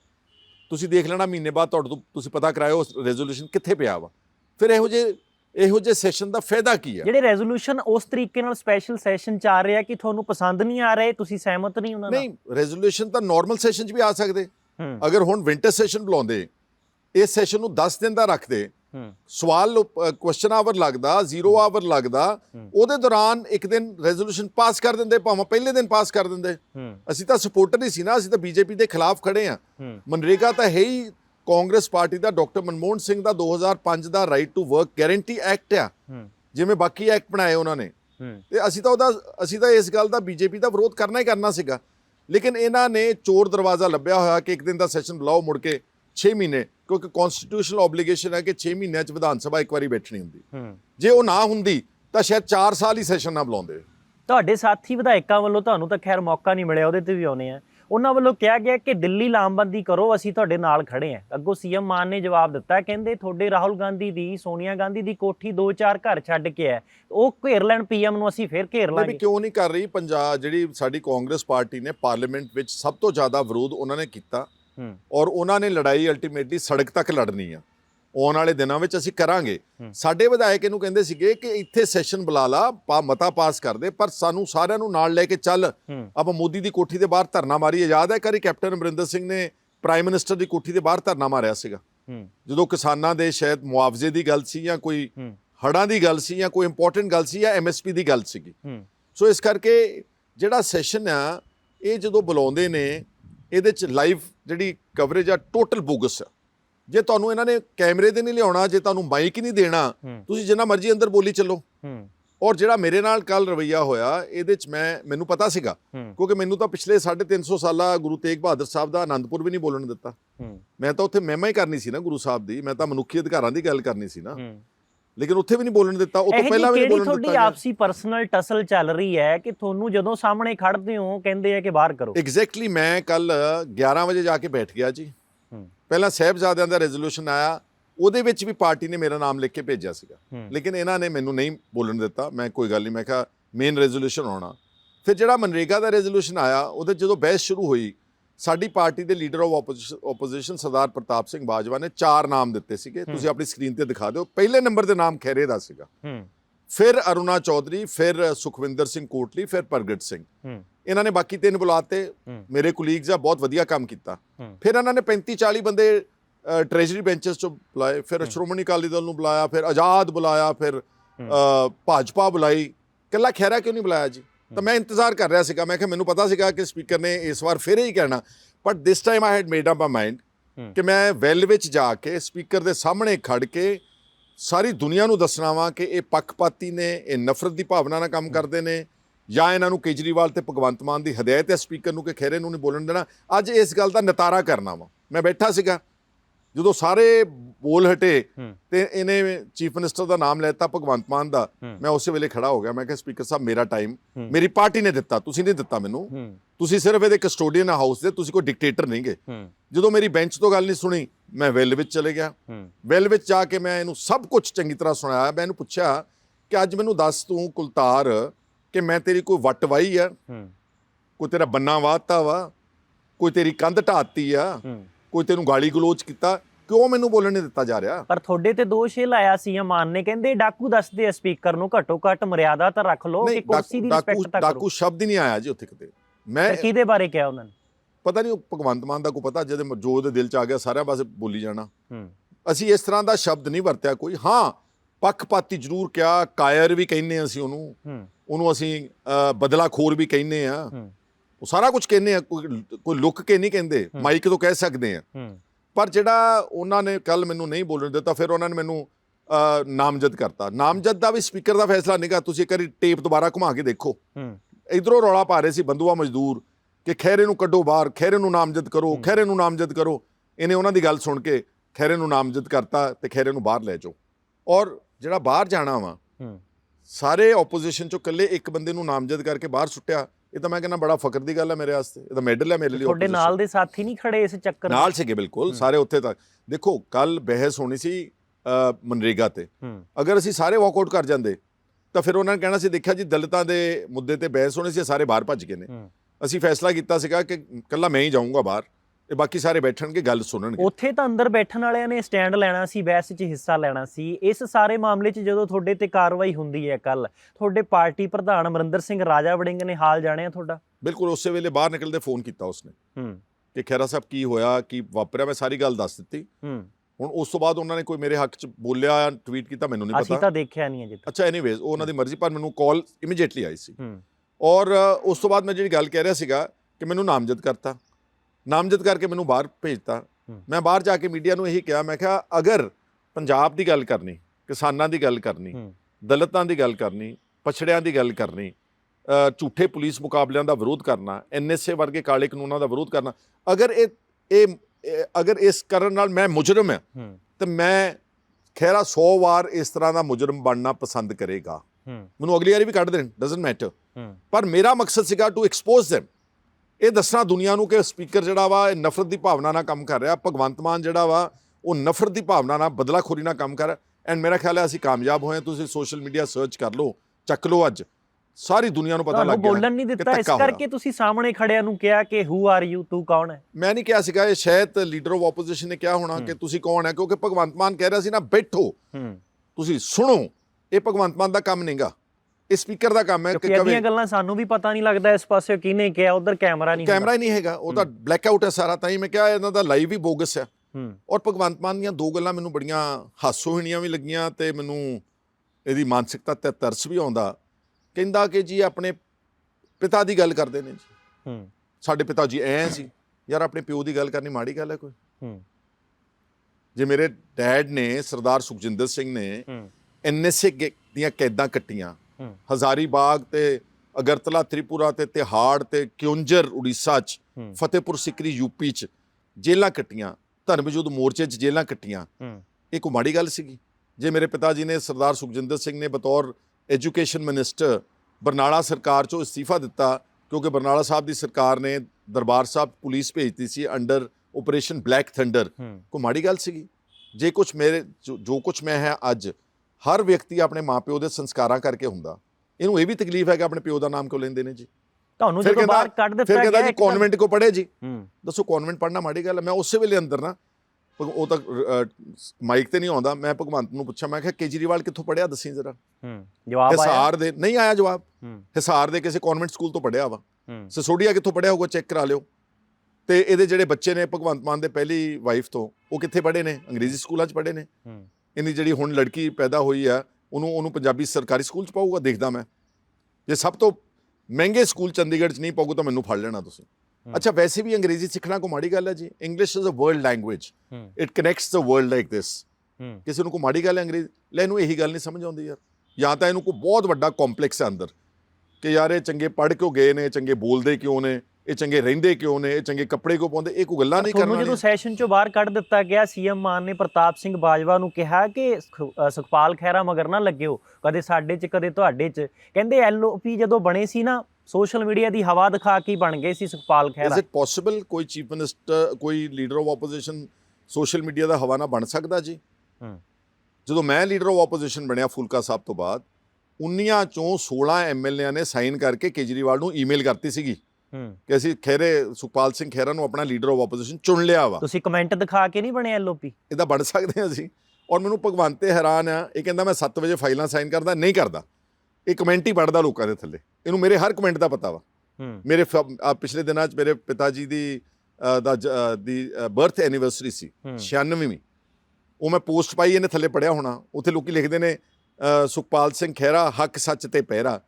ਤੁਸੀਂ ਦੇਖ ਲੈਣਾ ਮਹੀਨੇ ਬਾਅਦ ਤੁਹਾਡੇ ਤੋਂ ਤੁਸੀਂ ਪਤਾ ਕਰਾਇਓ ਰੈਜ਼ੋਲੂਸ਼ਨ ਕਿੱਥੇ ਪਿਆ ਵਾ। ਫਿਰ ਇਹੋ ਜਿਹੇ ਇਹੋ ਜਿਹੇ ਸੈਸ਼ਨ ਦਾ ਫਾਇਦਾ ਕੀ ਆ? ਜਿਹੜੇ ਰੈਜ਼ੋਲੂਸ਼ਨ ਉਸ ਤਰੀਕੇ ਨਾਲ ਸਪੈਸ਼ਲ ਸੈਸ਼ਨ ਚ ਆ ਰਿਹਾ ਕਿ ਤੁਹਾਨੂੰ ਪਸੰਦ ਨਹੀਂ ਆ ਰਹੇ ਤੁਸੀਂ ਸਹਿਮਤ ਨਹੀਂ ਉਹਨਾਂ ਨਾਲ? ਨਹੀਂ ਰੈਜ਼ੋਲੂਸ਼ਨ ਤਾਂ ਨਾਰਮਲ ਸੈਸ਼ਨ 'ਚ ਵੀ ਆ ਸਕਦੇ। ਹੂੰ। ਅਗਰ ਹੁਣ ਵਿੰਟਰ ਸੈਸ਼ਨ ਬੁਲਾਉਂਦੇ ਇਸ ਸੈਸ਼ਨ ਨੂੰ 10 ਦਿਨ ਦਾ ਰੱਖਦੇ। ਸਵਾਲ ਕੁਐਸਚਨ ਆਵਰ ਲੱਗਦਾ ਜ਼ੀਰੋ ਆਵਰ ਲੱਗਦਾ। ਉਹਦੇ ਦੌਰਾਨ ਇੱਕ ਦਿਨ ਰੈਜ਼ੋਲੂਸ਼ਨ ਪਾਸ ਕਰ ਦਿੰਦੇ ਭਾਵੇਂ ਪਹਿਲੇ ਦਿਨ ਪਾਸ ਕਰ ਦਿੰਦੇ। ਅਸੀਂ ਤਾਂ ਸਪੋਰਟਰ ਹੀ ਸੀ ਨਾ ਅਸੀਂ ਤਾਂ ਬੀਜੇਪੀ ਦੇ ਖਿਲਾਫ ਖੜੇ ਆ ਮਨਰੇਗਾ ਤਾਂ ਹੈ ਹੀ ਕਾਂਗਰਸ ਪਾਰਟੀ ਦਾ ਡਾਕਟਰ ਮਨਮੋਹਨ ਸਿੰਘ ਦਾ 2005 ਦਾ right to work guarantee act ਆ। ਜਿਵੇਂ ਬਾਕੀ ਐਕਟ ਬਣਾਏ ਉਹਨਾਂ ਨੇ। ਤੇ ਅਸੀਂ ਤਾਂ ਉਹਦਾ ਅਸੀਂ ਤਾਂ ਇਸ ਗੱਲ ਦਾ ਬੀਜੇਪੀ ਦਾ ਵਿਰੋਧ ਕਰਨਾ ਹੀ ਕਰਨਾ ਸੀਗਾ। ਲੇਕਿਨ ਇਹਨਾਂ ਨੇ ਚੋਰ ਦਰਵਾਜ਼ਾ ਲੱਭਿਆ ਹੋਇਆ ਕਿ ਇੱਕ ਦਿਨ ਦਾ ਸੈਸ਼ਨ ਬੁਲਾਓ ਮੁੜ ਕੇ 6 ਮਹੀਨੇ। ਕਿਉਂਕਿ ਕਨਸਟੀਟਿਊਸ਼ਨਲ ਆਬਲੀਗੇਸ਼ਨ ਹੈ ਕਿ 6 ਮਹੀਨਿਆਂ ਚ ਵਿਧਾਨ ਸਭਾ ਇੱਕ ਵਾਰੀ ਬੈਠਣੀ ਹੁੰਦੀ। ਜੇ ਉਹ ਨਾ ਹੁੰਦੀ ਤਾਂ ਸ਼ਾਇਦ 4 ਸਾਲ ਹੀ ਸੈਸ਼ਨ ਨਾ ਬੁਲਾਉਂਦੇ। ਤੁਹਾਡੇ ਸਾਥੀ ਵਿਧਾਇਕਾਂ ਵੱਲੋਂ ਤੁਹਾਨੂੰ ਤਾਂ ਖੈਰ ਮੌਕਾ ਨਹੀਂ ਮਿਲਿਆ ਉਹਦੇ ਤੇ ਵੀ ਆਉਨੇ ਆ। ਉਹਨਾਂ ਵੱਲੋਂ ਕਿਹਾ ਗਿਆ ਕਿ ਦਿੱਲੀ ਲਾਮਬੰਦੀ ਕਰੋ ਅਸੀਂ ਤੁਹਾਡੇ ਨਾਲ ਖੜੇ ਆ। ਅੱਗੋਂ ਸੀਐਮ ਮਾਨ ਨੇ ਜਵਾਬ ਦਿੱਤਾ ਕਹਿੰਦੇ ਤੁਹਾਡੇ ਰਾਹੁਲ ਗਾਂਧੀ ਦੀ ਸੋਨੀਆ ਗਾਂਧੀ ਦੀ ਕੋਠੀ 2-4 ਘਰ ਛੱਡ ਕੇ ਹੈ ਉਹ ਘੇਰ ਲੈਣ ਪੀਐਮ ਨੂੰ ਅਸੀਂ ਫੇਰ ਘੇਰ ਮੈਂ ਵੀ ਲਾਂਗੇ। ਕਿਉਂ ਨਹੀਂ ਕਰ ਰਹੀ ਪੰਜਾਬ ਜਿਹੜੀ ਸਾਡੀ ਕਾਂਗਰਸ ਪਾਰਟੀ ਨੇ ਪਾਰਲੀਮੈਂਟ ਵਿੱਚ ਸਭ ਤੋਂ ਜ਼ਿਆਦਾ ਵਿਰੋਧ ਉਹਨਾਂ ਨੇ ਕੀਤਾ। ਔਰ ਉਹਨਾਂ ਨੇ ਲੜਾਈ ਅਲਟੀਮੇਟਲੀ ਸੜਕ ਤੱਕ ਲੜਨੀ ਆ। ਆਉਣ ਵਾਲੇ ਦਿਨਾਂ ਵਿੱਚ ਅਸੀਂ ਕਰਾਂਗੇ। ਸਾਡੇ ਵਿਧਾਇਕ ਇਹਨੂੰ ਕਹਿੰਦੇ ਸੀਗੇ ਕਿ ਇੱਥੇ ਸੈਸ਼ਨ ਬੁਲਾ ਲਾ ਪਾ ਮਤਾ ਪਾਸ ਕਰ ਦੇ ਪਰ ਸਾਨੂੰ ਸਾਰਿਆਂ ਨੂੰ ਨਾਲ ਲੈ ਕੇ ਚੱਲ। ਆਪਾਂ ਮੋਦੀ ਦੀ ਕੋਠੀ ਦੇ ਬਾਹਰ ਧਰਨਾ ਮਾਰੀ ਯਾਦ ਹੈ ਕਰੀ ਕੈਪਟਨ ਅਮਰਿੰਦਰ ਸਿੰਘ ਨੇ ਪ੍ਰਾਈਮ ਮਿਨਿਸਟਰ ਦੀ ਕੋਠੀ ਦੇ ਬਾਹਰ ਧਰਨਾ ਮਾਰਿਆ ਸੀਗਾ। ਜਦੋਂ ਕਿਸਾਨਾਂ ਦੇ ਸ਼ਾਇਦ ਮੁਆਵਜ਼ੇ ਦੀ ਗੱਲ ਸੀ ਜਾਂ ਕੋਈ ਹੜਾਂ ਦੀ ਗੱਲ ਸੀ ਜਾਂ ਕੋਈ ਇੰਪੋਰਟੈਂਟ ਗੱਲ ਸੀ ਜਾਂ ਐਮਐਸਪੀ ਦੀ ਗੱਲ ਸੀਗੀ। ਸੋ ਇਸ ਕਰਕੇ ਜਿਹੜਾ ਸੈਸ਼ਨ ਆ ਇਹ ਜਦੋਂ ਬੁਲਾਉਂਦੇ ਨੇ ਇਹਦੇ ਚ ਲਾਈਵ ਜਿਹੜੀ ਕਵਰੇਜ ਆ ਟੋਟਲ ਬੋਗਸ ਆ। ਜੇ ਤੁਹਾਨੂੰ ਇਹਨਾਂ ਨੇ ਕੈਮਰੇ ਤੇ ਨਹੀਂ ਲਿਆਉਣਾ ਜੇ ਤੁਹਾਨੂੰ ਮਾਈਕ ਹੀ ਨਹੀਂ ਦੇਣਾ। ਤੁਸੀਂ ਜਿੰਨਾ ਮਰਜ਼ੀ ਅੰਦਰ ਬੋਲੀ ਚੱਲੋ। ਔਰ ਜਿਹੜਾ ਮੇਰੇ ਨਾਲ ਕੱਲ ਰਵਈਆ ਹੋਇਆ ਇਹਦੇ ਚ ਮੈਂ ਮੈਨੂੰ ਪਤਾ ਸੀਗਾ ਕਿਉਂਕਿ ਮੈਨੂੰ ਤਾਂ ਪਿਛਲੇ 350 ਸਾਲਾ ਗੁਰੂ ਤੇਗ ਬਹਾਦਰ ਸਾਹਿਬ ਦਾ ਆਨੰਦਪੁਰ ਵੀ ਨਹੀਂ ਬੋਲਣ ਦਿੱਤਾ। ਮੈਂ ਤਾਂ ਉੱਥੇ ਮਹਿਮਾ ਹੀ ਕਰਨੀ ਸੀ ਨਾ ਗੁਰੂ ਸਾਹਿਬ ਦੀ ਮੈਂ ਤਾਂ ਮਨੁੱਖੀ ਅਧਿਕਾਰਾਂ ਦੀ ਗੱਲ ਕਰਨੀ ਸੀ ਨਾ। ਲੇਕਿਨ ਉੱਥੇ ਵੀ ਨਹੀਂ ਬੋਲਣ ਦਿੱਤਾ ਉਹ ਤੋਂ ਪਹਿਲਾਂ ਵੀ ਨਹੀਂ ਬੋਲਣ ਤੁਹਾਡੀ ਦਿੱਤਾ ਗਿਆ। ਆਪਸੀ ਪਰਸਨਲ ਟਸਲ ਚੱਲ ਰਹੀ ਹੈ ਕਿ ਤੁਹਾਨੂੰ ਜਦੋਂ ਸਾਹਮਣੇ ਖੜਦੇ ਹੋ ਕਹਿੰਦੇ ਆ ਕਿ ਬਾਹਰ ਕਰੋ? ਐਗਜ਼ੈਕਟਲੀ ਮੈਂ ਕੱਲ 11 ਵਜੇ ਜਾ ਕੇ ਬੈਠ ਗਿਆ ਜੀ। ਪਹਿਲਾਂ ਸਾਹਿਬਜ਼ਾਦਿਆਂ ਦਾ ਰੈਜ਼ੋਲੂਸ਼ਨ ਆਇਆ ਉਹਦੇ ਵਿੱਚ ਵੀ ਪਾਰਟੀ ਨੇ ਮੇਰਾ ਨਾਮ ਲਿਖ ਕੇ ਭੇਜਿਆ ਸੀਗਾ। ਲੇਕਿਨ ਇਹਨਾਂ ਨੇ ਮੈਨੂੰ ਨਹੀਂ ਬੋਲਣ ਦਿੱਤਾ ਮੈਂ ਕੋਈ ਗੱਲ ਨਹੀਂ ਮੈਂ ਕਿਹਾ ਮੇਨ ਰੈਜ਼ੋਲੂਸ਼ਨ ਆਉਣਾ ਫਿਰ ਜਿਹੜਾ ਮਨਰੇਗਾ ਦਾ ਰੈਜ਼ੋਲੂਸ਼ਨ ਆਇਆ ਉਹਦੇ ਜਦੋਂ ਬਹਿਸ ਸ਼ੁਰੂ ਹੋਈ ਸਾਡੀ ਪਾਰਟੀ ਦੇ leader of opposition Sardar Partap Singh Bajwa ਨੇ ਚਾਰ ਨਾਮ ਦਿੱਤੇ ਸੀਗੇ। ਤੁਸੀਂ ਆਪਣੀ ਸਕਰੀਨ ਤੇ ਦਿਖਾ ਦਿਓ। ਪਹਿਲੇ ਨੰਬਰ ਦੇ ਨਾਮ ਖੈਰੇ ਦਾ ਸੀਗਾ। ਫਿਰ ਅਰੁਣਾ ਚੌਧਰੀ ਫਿਰ ਸੁਖਵਿੰਦਰ ਸਿੰਘ ਕੋਟਲੀ ਫਿਰ ਪ੍ਰਗਟ ਸਿੰਘ। ਇਹਨਾਂ ਨੇ ਬਾਕੀ ਤਿੰਨ ਬੁਲਾਤੇ। ਮੇਰੇ ਕੁਲੀਗਸ ਆ ਬਹੁਤ ਵਧੀਆ ਕੰਮ ਕੀਤਾ। ਫਿਰ ਇਹਨਾਂ ਨੇ 35 40 ਬੰਦੇ ਟ੍ਰੈਜਰੀ ਬੈਂਚਸ ਤੋਂ ਬੁਲਾਏ। ਫਿਰ ਸ਼੍ਰੋਮਣੀ ਅਕਾਲੀ ਦਲ ਨੂੰ ਬੁਲਾਇਆ ਫਿਰ ਆਜ਼ਾਦ ਬੁਲਾਇਆ ਫਿਰ ਭਾਜਪਾ ਬੁਲਾਈ। ਕੱਲਾ ਖੈਰਾ ਕਿਉਂ ਨਹੀਂ ਬੁਲਾਇਆ ਜੀ? ਤਾਂ ਮੈਂ ਇੰਤਜ਼ਾਰ ਕਰ ਰਿਹਾ ਸੀਗਾ। ਮੈਂ ਕਿਹਾ ਮੈਨੂੰ ਪਤਾ ਸੀਗਾ ਕਿ ਸਪੀਕਰ ਨੇ ਇਸ ਵਾਰ ਫਿਰ ਹੀ ਕਹਿਣਾ। But this time I had made up my mind. ਕਿ ਮੈਂ ਵੈਲ ਵਿੱਚ ਜਾ ਕੇ ਸਪੀਕਰ ਦੇ ਸਾਹਮਣੇ ਖੜ ਕੇ ਸਾਰੀ ਦੁਨੀਆ ਨੂੰ ਦੱਸਣਾ ਵਾ ਕਿ ਇਹ ਪੱਖਪਾਤੀ ਨੇ ਇਹ ਨਫ਼ਰਤ ਦੀ ਭਾਵਨਾ ਨਾਲ ਕੰਮ ਕਰਦੇ ਨੇ ਜਾਂ ਇਹਨਾਂ ਨੂੰ ਕੇਜਰੀਵਾਲ ਤੇ ਭਗਵੰਤ ਮਾਨ ਦੀ ਹਦਾਇਤ ਹੈ ਸਪੀਕਰ ਨੂੰ ਕਿ ਖੈਰੇ ਨੂੰ ਨਹੀਂ ਬੋਲਣ ਦੇਣਾ। ਅੱਜ ਇਸ ਗੱਲ ਦਾ ਨਤਾਰਾ ਕਰਨਾ ਵਾ। ਮੈਂ ਬੈਠਾ ਸੀਗਾ। ਜਦੋਂ ਸਾਰੇ ਬੋਲ ਹਟੇ। ਤੇ ਇਹਨੇ ਚੀਫ ਮਿਨਿਸਟਰ ਦਾ ਨਾਮ ਲੈਤਾ ਭਗਵੰਤ ਮਾਨ ਦਾ। ਮੈਂ ਉਸੇ ਵੇਲੇ ਖੜਾ ਹੋ ਗਿਆ। ਮੈਂ ਕਿਹਾ ਸਪੀਕਰ ਸਾਹਿਬ ਮੇਰਾ ਟਾਈਮ। ਮੇਰੀ ਪਾਰਟੀ ਨੇ ਦਿੱਤਾ ਤੁਸੀਂ ਨਹੀਂ ਦਿੱਤਾ ਮੈਨੂੰ। ਤੁਸੀਂ ਸਿਰਫ ਇਹਦੇ ਕਸਟੋਡੀਅਨ ਹਾਊਸ ਦੇ ਤੁਸੀਂ ਕੋਈ ਡਿਕਟੇਟਰ ਨਹੀਂਗੇ ਹੂੰ। ਜਦੋਂ ਮੇਰੀ ਬੈਂਚ ਤੋਂ ਗੱਲ ਨਹੀਂ ਸੁਣੀ ਮੈਂ ਵੈਲ ਵਿੱਚ ਚਲੇ ਗਿਆ। ਵੈਲ ਵਿੱਚ ਜਾ ਕੇ ਮੈਂ ਇਹਨੂੰ ਸਭ ਕੁਝ ਚੰਗੀ ਤਰ੍ਹਾਂ ਸੁਣਾਇਆ। ਮੈਂ ਇਹਨੂੰ ਪੁੱਛਿਆ ਕਿ ਅੱਜ ਮੈਨੂੰ ਦੱਸ ਤੂੰ ਕੁਲਤਾਰ ਕਿ ਮੈਂ ਤੇਰੀ ਕੋਈ ਵੱਟ ਵਾਈ ਆ? ਕੋਈ ਤੇਰਾ ਬੰਨਾ ਵਾਤਾ ਵਾ? ਕੋਈ ਤੇਰੀ ਕੰਧ ਢਾਤੀ ਆ? ਕੋਈ ਤੈਨੂੰ ਗਾਲੀ ਗਲੋਚ ਕੀਤਾ? ਕਿਉਂ ਮੈਨੂੰ ਬੋਲਣ ਨਹੀਂ ਦਿੱਤਾ ਜਾ ਰਿਹਾ? ਪਰ ਤੁਹਾਡੇ ਤੇ ਦੋਸ਼ ਇਹ ਲਾਇਆ ਸੀ ਮਾਨ ਨੇ ਕਹਿੰਦੇ ਡਾਕੂ ਦੱਸਦੇ ਆ ਸਪੀਕਰ ਨੂੰ ਘੱਟੋ ਘੱਟ ਮਰਿਆਦਾ ਤਾਂ ਰੱਖ ਲਓ ਕਿ ਕੁਰਸੀ ਦੀ ਰਿਸਪੈਕਟ ਤਾਂ ਕਰੋ। ਡਾਕੂ ਸ਼ਬਦ ਹੀ ਨਹੀਂ ਆਇਆ ਜੀ ਉੱਥੇ ਕਿਤੇ। ਮੈਂ ਕਿਹਦੇ ਬਾਰੇ ਕਿਹਾ ਉਹਨਾਂ ਨੇ? ਪਤਾ ਨਹੀਂ ਉਹ ਭਗਵੰਤ ਮਾਨ ਦਾ ਕੋਈ ਪਤਾ ਜਿਹਦੇ ਜੋ ਉਹਦੇ ਦਿਲ ਚ ਆ ਗਿਆ ਸਾਰਿਆਂ ਪਾਸੇ ਬੋਲੀ ਜਾਣਾ। ਅਸੀਂ ਇਸ ਤਰ੍ਹਾਂ ਦਾ ਸ਼ਬਦ ਨਹੀਂ ਵਰਤਿਆ ਕੋਈ। ਹਾਂ ਪੱਖਪਾਤੀ ਜ਼ਰੂਰ ਕਿਹਾ ਕਾਇਰ ਵੀ ਕਹਿੰਨੇ ਅਸੀਂ ਉਹਨੂੰ। ਉਹਨੂੰ ਅਸੀਂ ਬਦਲਾਖੋਰ ਵੀ ਕਹਿੰਨੇ ਆ ਉਹ ਸਾਰਾ ਕੁਝ ਕਹਿੰਨੇ ਆ ਕੋਈ ਲੁੱਕ ਕੇ ਨਹੀਂ ਕਹਿੰਦੇ। ਮਾਈਕ ਤੋਂ ਕਹਿ ਸਕਦੇ ਆ ਪਰ ਜਿਹੜਾ ਉਹਨਾਂ ਨੇ ਕੱਲ ਮੈਨੂੰ ਨਹੀਂ ਬੋਲਣ ਦਿੱਤਾ ਫਿਰ ਉਹਨਾਂ ਨੇ ਮੈਨੂੰ ਨਾਮਜ਼ਦ ਕਰਤਾ। ਨਾਮਜ਼ਦ ਦਾ ਵੀ ਸਪੀਕਰ ਦਾ ਫੈਸਲਾ ਨਹੀਂਗਾ ਤੁਸੀਂ ਇੱਕ ਵਾਰੀ ਟੇਪ ਦੁਬਾਰਾ ਘੁਮਾ ਕੇ ਦੇਖੋ। ਹੂੰ। ਇਧਰੋਂ ਰੌਲਾ ਪਾ ਰਹੇ ਸੀ ਬੰਦੂਆ ਮਜ਼ਦੂਰ ਕਿ ਖੈਰੇ ਨੂੰ ਕੱਢੋ ਬਾਹਰ ਖੈਰੇ ਨੂੰ ਨਾਮਜ਼ਦ ਕਰੋ ਖੈਰੇ ਨੂੰ ਨਾਮਜ਼ਦ ਕਰੋ। ਇਹਨੇ ਉਹਨਾਂ ਦੀ ਗੱਲ ਸੁਣ ਕੇ ਖੈਰੇ ਨੂੰ ਨਾਮਜ਼ਦ ਕਰਤਾ ਤੇ ਖੈਰੇ ਨੂੰ ਬਾਹਰ ਲੈ ਜਾਓ। ਔਰ ਜਿਹੜਾ ਬਾਹਰ ਜਾਣਾ ਵਾ ਹੂੰ। ਸਾਰੇ ਆਪੋਜੀਸ਼ਨ ਚੋਂ ਇਕੱਲੇ ਇੱਕ ਬੰਦੇ ਨੂੰ ਨਾਮਜ਼ਦ ਕਰਕੇ ਬਾਹਰ ਸੁੱਟਿਆ। ਇਹ ਤਾਂ ਮੈਂ ਕਹਿੰਦਾ ਬੜਾ ਫਖਰ ਦੀ ਗੱਲ ਹੈ ਮੇਰੇ ਵਾਸਤੇ। ਇਹ ਤਾਂ ਮੈਡਲ ਹੈ ਮੇਰੇ ਲਈ ਤੁਹਾਡੇ। ਨਾਲ ਦੇ ਸਾਥੀ ਨਹੀਂ ਖੜੇ ਇਸ ਚੱਕਰ ਨਾਲ ਸੀਗੇ ਬਿਲਕੁਲ। ਸਾਰੇ ਉੱਥੇ ਤੱਕ ਦੇਖੋ ਕੱਲ ਬਹਿਸ ਹੋਣੀ ਸੀ ਮਨਰੇਗਾ ਤੇ। ਅਗਰ ਅਸੀਂ ਸਾਰੇ ਵਾਕਆਊਟ ਕਰ ਜਾਂਦੇ ਤਾਂ ਫਿਰ ਉਹਨਾਂ ਨੇ ਕਹਿਣਾ ਸੀ ਦੇਖਿਆ ਜੀ ਦਲਿਤਾਂ ਦੇ ਮੁੱਦੇ ਤੇ ਬਹਿਸ ਹੋਣੀ ਸੀ ਸਾਰੇ ਬਾਹਰ ਭੱਜ ਗਏ ਨੇ। ਅਸੀਂ ਫੈਸਲਾ ਕੀਤਾ ਸੀਗਾ ਕਿ ਕੱਲਾ ਮੈਂ ਹੀ ਜਾਊਂਗਾ ਬਾਹਰ। ਤੇ ਬਾਕੀ ਸਾਰੇ ਬੈਠਣਗੇ ਗੱਲ ਸੁਣਨਗੇ। ਉੱਥੇ ਤਾਂ ਅੰਦਰ ਬੈਠਣ ਵਾਲਿਆਂ ਨੇ ਸਟੈਂਡ ਲੈਣਾ ਸੀ ਬਹਿਸ 'ਚ ਹਿੱਸਾ ਲੈਣਾ ਸੀ। ਇਸ ਸਾਰੇ ਮਾਮਲੇ 'ਚ ਜਦੋਂ ਤੁਹਾਡੇ ਤੇ ਕਾਰਵਾਈ ਹੁੰਦੀ ਹੈ ਕੱਲ ਤੁਹਾਡੇ ਪਾਰਟੀ ਪ੍ਰਧਾਨ ਅਮਰਿੰਦਰ ਸਿੰਘ ਰਾਜਾ ਵੜਿੰਗ ਨੇ ਹਾਲ ਜਾਣਿਆ ਤੁਹਾਡਾ? ਬਿਲਕੁਲ ਉਸੇ ਵੇਲੇ ਬਾਹਰ ਨਿਕਲਦੇ ਫੋਨ ਕੀਤਾ ਉਸਨੇ। ਹੂੰ। ਕਿ ਖੈਰਾ ਸਾਹਿਬ ਕੀ ਹੋਇਆ ਕੀ ਵਾਪਰਿਆ ਮੈਂ ਸਾਰੀ ਗੱਲ ਦੱਸ ਦਿੱਤੀ। ਹੂੰ। ਹੁਣ ਉਸ ਤੋਂ ਬਾਅਦ ਉਹਨਾਂ ਨੇ ਕੋਈ ਮੇਰੇ ਹੱਕ 'ਚ ਬੋਲਿਆ ਟਵੀਟ ਕੀਤਾ ਮੈਨੂੰ ਨਹੀਂ ਅਸੀਂ ਪਤਾ। ਤਾਂ ਦੇਖਿਆ ਨਹੀਂ ਅਜੇ ਤੱਕ। ਅੱਛਾ ਐਨੀਵੇਜ਼ ਉਹ ਉਹਨਾਂ ਦੀ ਮਰਜ਼ੀ ਪਰ ਮੈਨੂੰ ਕਾਲ ਇਮੀਡੀਏਟਲੀ ਆਈ ਸੀ। ਹੂੰ। ਔਰ ਉਸ ਤੋਂ ਬਾਅਦ ਮੈਂ ਜਿਹੜੀ ਗੱਲ ਕਹਿ ਰਿਹਾ ਸੀਗਾ ਕਿ ਮੈਨੂੰ ਨਾਮਜ਼ਦ ਕਰਤਾ। ਨਾਮਜ਼ਦ ਕਰਕੇ ਮੈਨੂੰ ਬਾਹਰ ਭੇਜਤਾ। ਮੈਂ ਬਾਹਰ ਜਾ ਕੇ ਮੀਡੀਆ ਨੂੰ ਇਹੀ ਕਿਹਾ ਮੈਂ ਕਿਹਾ ਅਗਰ ਪੰਜਾਬ ਦੀ ਗੱਲ ਕਰਨੀ ਕਿਸਾਨਾਂ ਦੀ ਗੱਲ ਕਰਨੀ ਦਲਿਤਾਂ ਦੀ ਗੱਲ ਕਰਨੀ ਪਛੜਿਆਂ ਦੀ ਗੱਲ ਕਰਨੀ ਝੂਠੇ ਪੁਲਿਸ ਮੁਕਾਬਲਿਆਂ ਦਾ ਵਿਰੋਧ ਕਰਨਾ ਐਨਐਸਏ ਵਰਗੇ ਕਾਲੇ ਕਾਨੂੰਨਾਂ ਦਾ ਵਿਰੋਧ ਕਰਨਾ ਅਗਰ ਇਹ ਇਹ ਅਗਰ ਇਸ ਕਰਨ ਨਾਲ ਮੈਂ ਮੁਜਰਮ ਹਾਂ ਤੇ ਮੈਂ ਖੈਰਾ 100 ਵਾਰ ਇਸ ਤਰ੍ਹਾਂ ਦਾ ਮੁਜਰਮ ਬਣਨਾ ਪਸੰਦ ਕਰੇਗਾ। ਮੈਨੂੰ ਅਗਲੀ ਵਾਰੀ ਵੀ ਕੱਢ ਦੇਣ ਡਸਨਟ ਮੈਟਰ ਪਰ ਮੇਰਾ ਮਕਸਦ ਸੀਗਾ ਟੂ ਐਕਸਪੋਜ਼ them ਇਹ ਦੱਸਣਾ ਦੁਨੀਆ ਨੂੰ ਕਿ ਸਪੀਕਰ ਜਿਹੜਾ ਵਾ ਇਹ ਨਫ਼ਰਤ ਦੀ ਭਾਵਨਾ ਨਾਲ ਕੰਮ ਕਰ ਰਿਹਾ ਭਗਵੰਤ ਮਾਨ ਜਿਹੜਾ ਵਾ ਉਹ ਨਫ਼ਰਤ ਦੀ ਭਾਵਨਾ ਨਾਲ ਬਦਲਾਖੋਰੀ ਨਾਲ ਕੰਮ ਕਰ ਐਂਡ ਮੇਰਾ ਖਿਆਲ ਹੈ ਅਸੀਂ ਕਾਮਯਾਬ ਹੋਏ। ਤੁਸੀਂ ਸੋਸ਼ਲ ਮੀਡੀਆ ਸਰਚ ਕਰ ਲਓ ਚੱਕ ਲਓ ਅੱਜ। ਸਾਰੀ ਦੁਨੀਆ ਨੂੰ ਪਤਾ ਲੱਗ ਗਿਆ ਬੋਲਣ ਨਹੀਂ ਦਿੱਤਾ ਇਸ। ਕਰਕੇ ਤੁਸੀਂ ਸਾਹਮਣੇ ਖੜਿਆਂ ਨੂੰ ਕਿਹਾ ਕਿ ਹੂ ਆਰ ਯੂ ਤੂੰ ਕੌਣ ਹੈ? ਮੈਂ ਨਹੀਂ ਕਿਹਾ ਸੀਗਾ ਇਹ ਸ਼ਾਇਦ ਲੀਡਰ ਆਫ ਆਪੋਜੀਸ਼ਨ ਨੇ ਕਿਹਾ ਹੋਣਾ ਕਿ ਤੁਸੀਂ ਕੌਣ ਹੈ ਕਿਉਂਕਿ ਭਗਵੰਤ ਮਾਨ ਕਹਿ ਰਿਹਾ ਸੀ ਨਾ ਬੈਠੋ। ਤੁਸੀਂ ਸੁਣੋ ਇਹ ਭਗਵੰਤ ਮਾਨ ਦਾ ਕੰਮ ਨਹੀਂਗਾ ਇਹ ਸਪੀਕਰ ਦਾ ਕੰਮ ਹੈ ਕਿ ਕਵੇ। ਅੱਧੀਆਂ ਗੱਲਾਂ ਸਾਨੂੰ ਵੀ ਪਤਾ ਨਹੀਂ ਲੱਗਦਾ ਇਸ ਪਾਸੇ ਕਿਹਨੇ ਕਿਹਾ ਉਧਰ ਕੈਮਰਾ ਨਹੀਂ ਕੈਮਰਾ ਹੀ ਨਹੀਂ ਹੈਗਾ ਉਹ ਤਾਂ ਬਲੈਕ ਆਊਟ ਹੈ ਸਾਰਾ ਤਾਂ ਹੀ ਮੈਂ ਕਿਹਾ ਇਹਨਾਂ ਦਾ ਲਾਈਵ ਹੀ ਬੋਗਸ ਹੈ। ਔਰ ਭਗਵੰਤ ਮਾਨ ਦੀਆਂ ਦੋ ਗੱਲਾਂ ਮੈਨੂੰ ਬੜੀਆਂ ਹਾਸੋਹੀਣੀਆਂ ਵੀ ਲੱਗੀਆਂ ਤੇ ਮੈਨੂੰ ਇਹਦੀ ਮਾਨਸਿਕਤਾ ਤੇ ਤਰਸ ਵੀ ਆਉਂਦਾ। ਕਹਿੰਦਾ ਕਿ ਜੀ ਆਪਣੇ ਪਿਤਾ ਦੀ ਗੱਲ ਕਰਦੇ ਨੇ ਜੀ। ਹੂੰ। ਸਾਡੇ ਪਿਤਾ ਜੀ ਐ ਸੀ ਯਾਰ ਆਪਣੇ ਪਿਓ ਦੀ ਗੱਲ ਕਰਨੀ ਮਾੜੀ ਗੱਲ ਹੈ ਕੋਈ। ਹੂੰ। ਜੇ ਮੇਰੇ ਡੈਡ ਨੇ ਸਰਦਾਰ ਸੁਖਜਿੰਦਰ ਸਿੰਘ ਨੇ ਐਨਐਸਏ ਦੀਆਂ ਕੈਦਾਂ ਕੱਟੀਆਂ ਹਜ਼ਾਰੀ ਬਾਗ ਤੇ ਅਗਰਤਲਾ ਤ੍ਰਿਪੁਰਾ ਤੇ ਤਿਹਾੜ ਤੇ ਕਿਉਂਜਰ ਉੜੀਸਾ ਚ ਫਤਿਹਪੁਰ ਸਿਕਰੀ ਯੂਪੀ ਚ ਜੇਲਾਂ ਕੱਟੀਆਂ ਧਰਮ ਯੁੱਧ ਮੋਰਚੇ ਚ ਜੇਲਾਂ ਕੱਟੀਆਂ। ਇਹ ਕੋਈ ਮਾੜੀ ਗੱਲ ਸੀਗੀ? ਜੇ ਮੇਰੇ ਪਿਤਾ ਜੀ ਨੇ ਸਰਦਾਰ ਸੁਖਜਿੰਦਰ ਸਿੰਘ ਨੇ ਬਤੌਰ ਐਜੂਕੇਸ਼ਨ ਮਿਨਿਸਟਰ ਬਰਨਾਲਾ ਸਰਕਾਰ ਚੋਂ ਅਸਤੀਫਾ ਦਿੱਤਾ ਕਿਉਂਕਿ ਬਰਨਾਲਾ ਸਾਹਿਬ ਦੀ ਸਰਕਾਰ ਨੇ ਦਰਬਾਰ ਸਾਹਿਬ ਪੁਲਿਸ ਭੇਜਤੀ ਸੀ ਅੰਡਰ ਆਪਰੇਸ਼ਨ ਬਲੈਕ ਥੰਡਰ। ਕੋਈ ਮਾੜੀ ਗੱਲ ਸੀਗੀ? ਜੇ ਕੁਝ ਮੇਰੇ ਜੋ ਕੁਝ ਮੈਂ ਹੈ ਅੱਜ ਹਰ ਵਿਅਕਤੀ ਆਪਣੇ ਮਾਪਿਓ ਦੇ ਸੰਸਕਾਰਾਂ ਕਰਕੇ ਹੁੰਦਾ। ਇਹਨੂੰ ਇਹ ਵੀ ਤਕਲੀਫ ਹੈ ਕਿ ਆਪਣੇ ਪਿਓ ਦਾ ਨਾਮ ਕਿਉਂ ਲੈਂਦੇ ਨੇ ਜੀ? ਤੁਹਾਨੂੰ ਜਦੋਂ ਬਾਹਰ ਕੱਢ ਦਿੱਤਾ ਫਿਰ ਕਹਿੰਦਾ ਜੀ ਕਨਵੈਂਟ ਕੋ ਪੜ੍ਹੇ ਜੀ। ਦੱਸੋ ਕਨਵੈਂਟ ਪੜ੍ਹਨਾ ਮਾੜੀ ਗੱਲ ਹੈ। ਮੈਂ ਉਸੇ ਵੇਲੇ ਅੰਦਰ ਨਾ ਉਹ ਤਾਂ ਮਾਈਕ ਤੇ ਨਹੀਂ ਆਉਂਦਾ। ਮੈਂ ਭਗਵੰਤ ਨੂੰ ਪੁੱਛਿਆ ਮੈਂ ਕਿਹਾ ਕੇਜਰੀਵਾਲ ਕਿੱਥੋਂ ਪੜ੍ਹਿਆ ਦੱਸੀ ਜ਼ਰਾ? ਹੂੰ। ਜਵਾਬ ਆਇਆ? ਹਿਸਾਰ ਦੇ ਨਹੀਂ ਆਇਆ ਜਵਾਬ। ਹਿਸਾਰ ਦੇ ਕਿਸੇ ਕਨਵੈਂਟ ਸਕੂਲ ਤੋਂ ਪੜ੍ਹਿਆ ਵਾ। ਸਸੋਡੀਆ ਕਿੱਥੋਂ ਪੜ੍ਹਿਆ ਹੋਊਗਾ ਚੈੱਕ ਕਰਾ ਲਿਓ। ਤੇ ਇਹਦੇ ਜਿਹੜੇ ਬੱਚੇ ਨੇ ਭਗਵੰਤ ਮਾਨ ਦੇ ਪਹਿਲੀ ਵਾਈਫ ਤੋਂ ਉਹ ਕਿੱਥੇ ਪੜ੍ਹੇ ਨੇ? ਅੰਗਰੇਜ਼ੀ ਸਕੂਲਾਂ 'ਚ ਪੜ੍ਹੇ ਨੇ। ਇਹਦੀ ਜਿਹੜੀ ਹੁਣ ਲੜਕੀ ਪੈਦਾ ਹੋਈ ਆ ਉਹਨੂੰ ਉਹਨੂੰ ਪੰਜਾਬੀ ਸਰਕਾਰੀ ਸਕੂਲ 'ਚ ਪਾਊਗਾ ਦੇਖਦਾ ਮੈਂ। ਜੇ ਸਭ ਤੋਂ ਮਹਿੰਗੇ ਸਕੂਲ ਚੰਡੀਗੜ੍ਹ 'ਚ ਨਹੀਂ ਪਾਊਗਾ ਤਾਂ ਮੈਨੂੰ ਫੜ ਲੈਣਾ ਤੁਸੀਂ। ਅੱਛਾ ਵੈਸੇ ਵੀ ਅੰਗਰੇਜ਼ੀ ਸਿੱਖਣਾ ਕੋ ਮਾੜੀ ਗੱਲ ਹੈ ਜੀ? English is a world language it connects the world like ਹੂੰ। ਕਿਸੇ ਨੂੰ ਕੋ ਮਾੜੀ ਗੱਲ ਹੈ ਅੰਗਰੇਜ਼ੀ? ਲੈ ਇਹਨੂੰ ਇਹੀ ਗੱਲ ਨਹੀਂ ਸਮਝ ਆਉਂਦੀ ਯਾਰ। ਜਾਂ ਤਾਂ ਇਹਨੂੰ ਕੋ ਬਹੁਤ ਵੱਡਾ ਕੰਪਲੈਕਸ ਹੈ ਅੰਦਰ ਕਿ ਯਾਰ ਇਹ ਚੰਗੇ ਪੜ੍ਹ ਕਿਉਂ ਗਏ ਨੇ ਚੰਗੇ ਬੋਲਦੇ ਕਿਉਂ ਨੇ? ਇਹ ਚੰਗੇ ਰਹਿੰਦੇ ਕਿਉਂ ਨੇ? ਇਹ ਚੰਗੇ ਕੱਪੜੇ ਕਿਉਂ ਪਾਉਂਦੇ? ਇਹ ਕੋਈ ਗੱਲਾਂ ਨਹੀਂ ਤੁਹਾਨੂੰ ਕਰਨਾ ਜਦੋਂ ਸੈਸ਼ਨ ਚੋਂ ਬਾਹਰ ਕੱਢ ਦਿੱਤਾ ਗਿਆ ਸੀਐਮ ਮਾਨ ਨੇ ਪ੍ਰਤਾਪ ਸਿੰਘ ਬਾਜਵਾ ਨੂੰ ਕਿਹਾ ਕਿ ਸੁਖਪਾਲ ਖਹਿਰਾ ਮਗਰ ਨਾ ਲੱਗਿਓ ਕਦੇ ਸਾਡੇ 'ਚ ਕਦੇ ਤੁਹਾਡੇ 'ਚ। ਕਹਿੰਦੇ ਐਲਓਪੀ ਜਦੋਂ ਬਣੇ ਸੀ ਨਾ ਸੋਸ਼ਲ ਮੀਡੀਆ ਦੀ ਹਵਾ ਦਿਖਾ ਕੇ ਬਣ ਗਏ ਸੀ Sukhpal Khaira. Is it possible ਕੋਈ ਚੀਫ ਮਿਨਿਸਟਰ ਕੋਈ leader of opposition social media ਦਾ ਹਵਾਨਾ ਬਣ ਸਕਦਾ ਜੀ? ਜਦੋਂ ਮੈਂ ਲੀਡਰ ਆਫ ਆਪੋਜੀਸ਼ਨ ਬਣਿਆ ਫੁਲਕਾ ਸਾਹਿਬ ਤੋਂ ਬਾਅਦ 19 ਚੋਂ 16 ਐਮਐਲਏਆਂ ਨੇ ਸਾਈਨ ਕਰਕੇ ਕੇਜਰੀਵਾਲ ਨੂੰ ਈਮੇਲ ਕਰਤੀ ਸੀਗੀ। ਕਿ ਅਸੀਂ ਖੈਰੇ ਸੁਖਪਾਲ ਸਿੰਘ ਖਹਿਰਾ ਨੂੰ ਆਪਣਾ ਲੀਡਰ ਆਫ ਆਪੋਜੀਸ਼ਨ ਚੁਣ ਲਿਆ ਵਾ। ਤੁਸੀਂ ਕਮੈਂਟ ਦਿਖਾ ਕੇ ਨਹੀਂ ਬਣੇ ਐਲਓਪੀ ਇਹਦਾ ਬਣ ਸਕਦੇ ਹਾਂ ਅਸੀਂ। ਔਰ ਮੈਨੂੰ ਭਗਵੰਤ ਤੇ ਹੈਰਾਨ ਆ ਇਹ ਕਹਿੰਦਾ ਮੈਂ 7 ਵਜੇ ਫਾਈਲਾਂ ਸਾਈਨ ਕਰਦਾ ਨਹੀਂ ਕਰਦਾ। ਇਹ ਕਮੈਂਟ ਹੀ ਪੜਦਾ ਲੋਕਾਂ ਦੇ ਥੱਲੇ। ਇਹਨੂੰ ਮੇਰੇ ਹਰ ਕਮੈਂਟ ਦਾ ਪਤਾ ਵਾ। ਮੇਰੇ ਪਿਛਲੇ ਦਿਨਾਂ 'ਚ ਮੇਰੇ ਪਿਤਾ ਜੀ ਦੀ ਦਾ ਦੀ ਬਰਥ ਐਨੀਵਰਸਰੀ ਸੀ ਹੂੰ। 96ਵੀਂ ਉਹ ਮੈਂ ਪੋਸਟ ਪਾਈ ਇਹਨੇ ਥੱਲੇ ਪੜਿਆ ਹੋਣਾ। ਉੱਥੇ ਲੋਕੀ ਲਿਖਦੇ ਨੇ ਸੁਖਪਾਲ ਸਿੰਘ ਖਹਿਰਾ ਹੱਕ ਸੱਚ ਤੇ ਪਹਿਰਾ।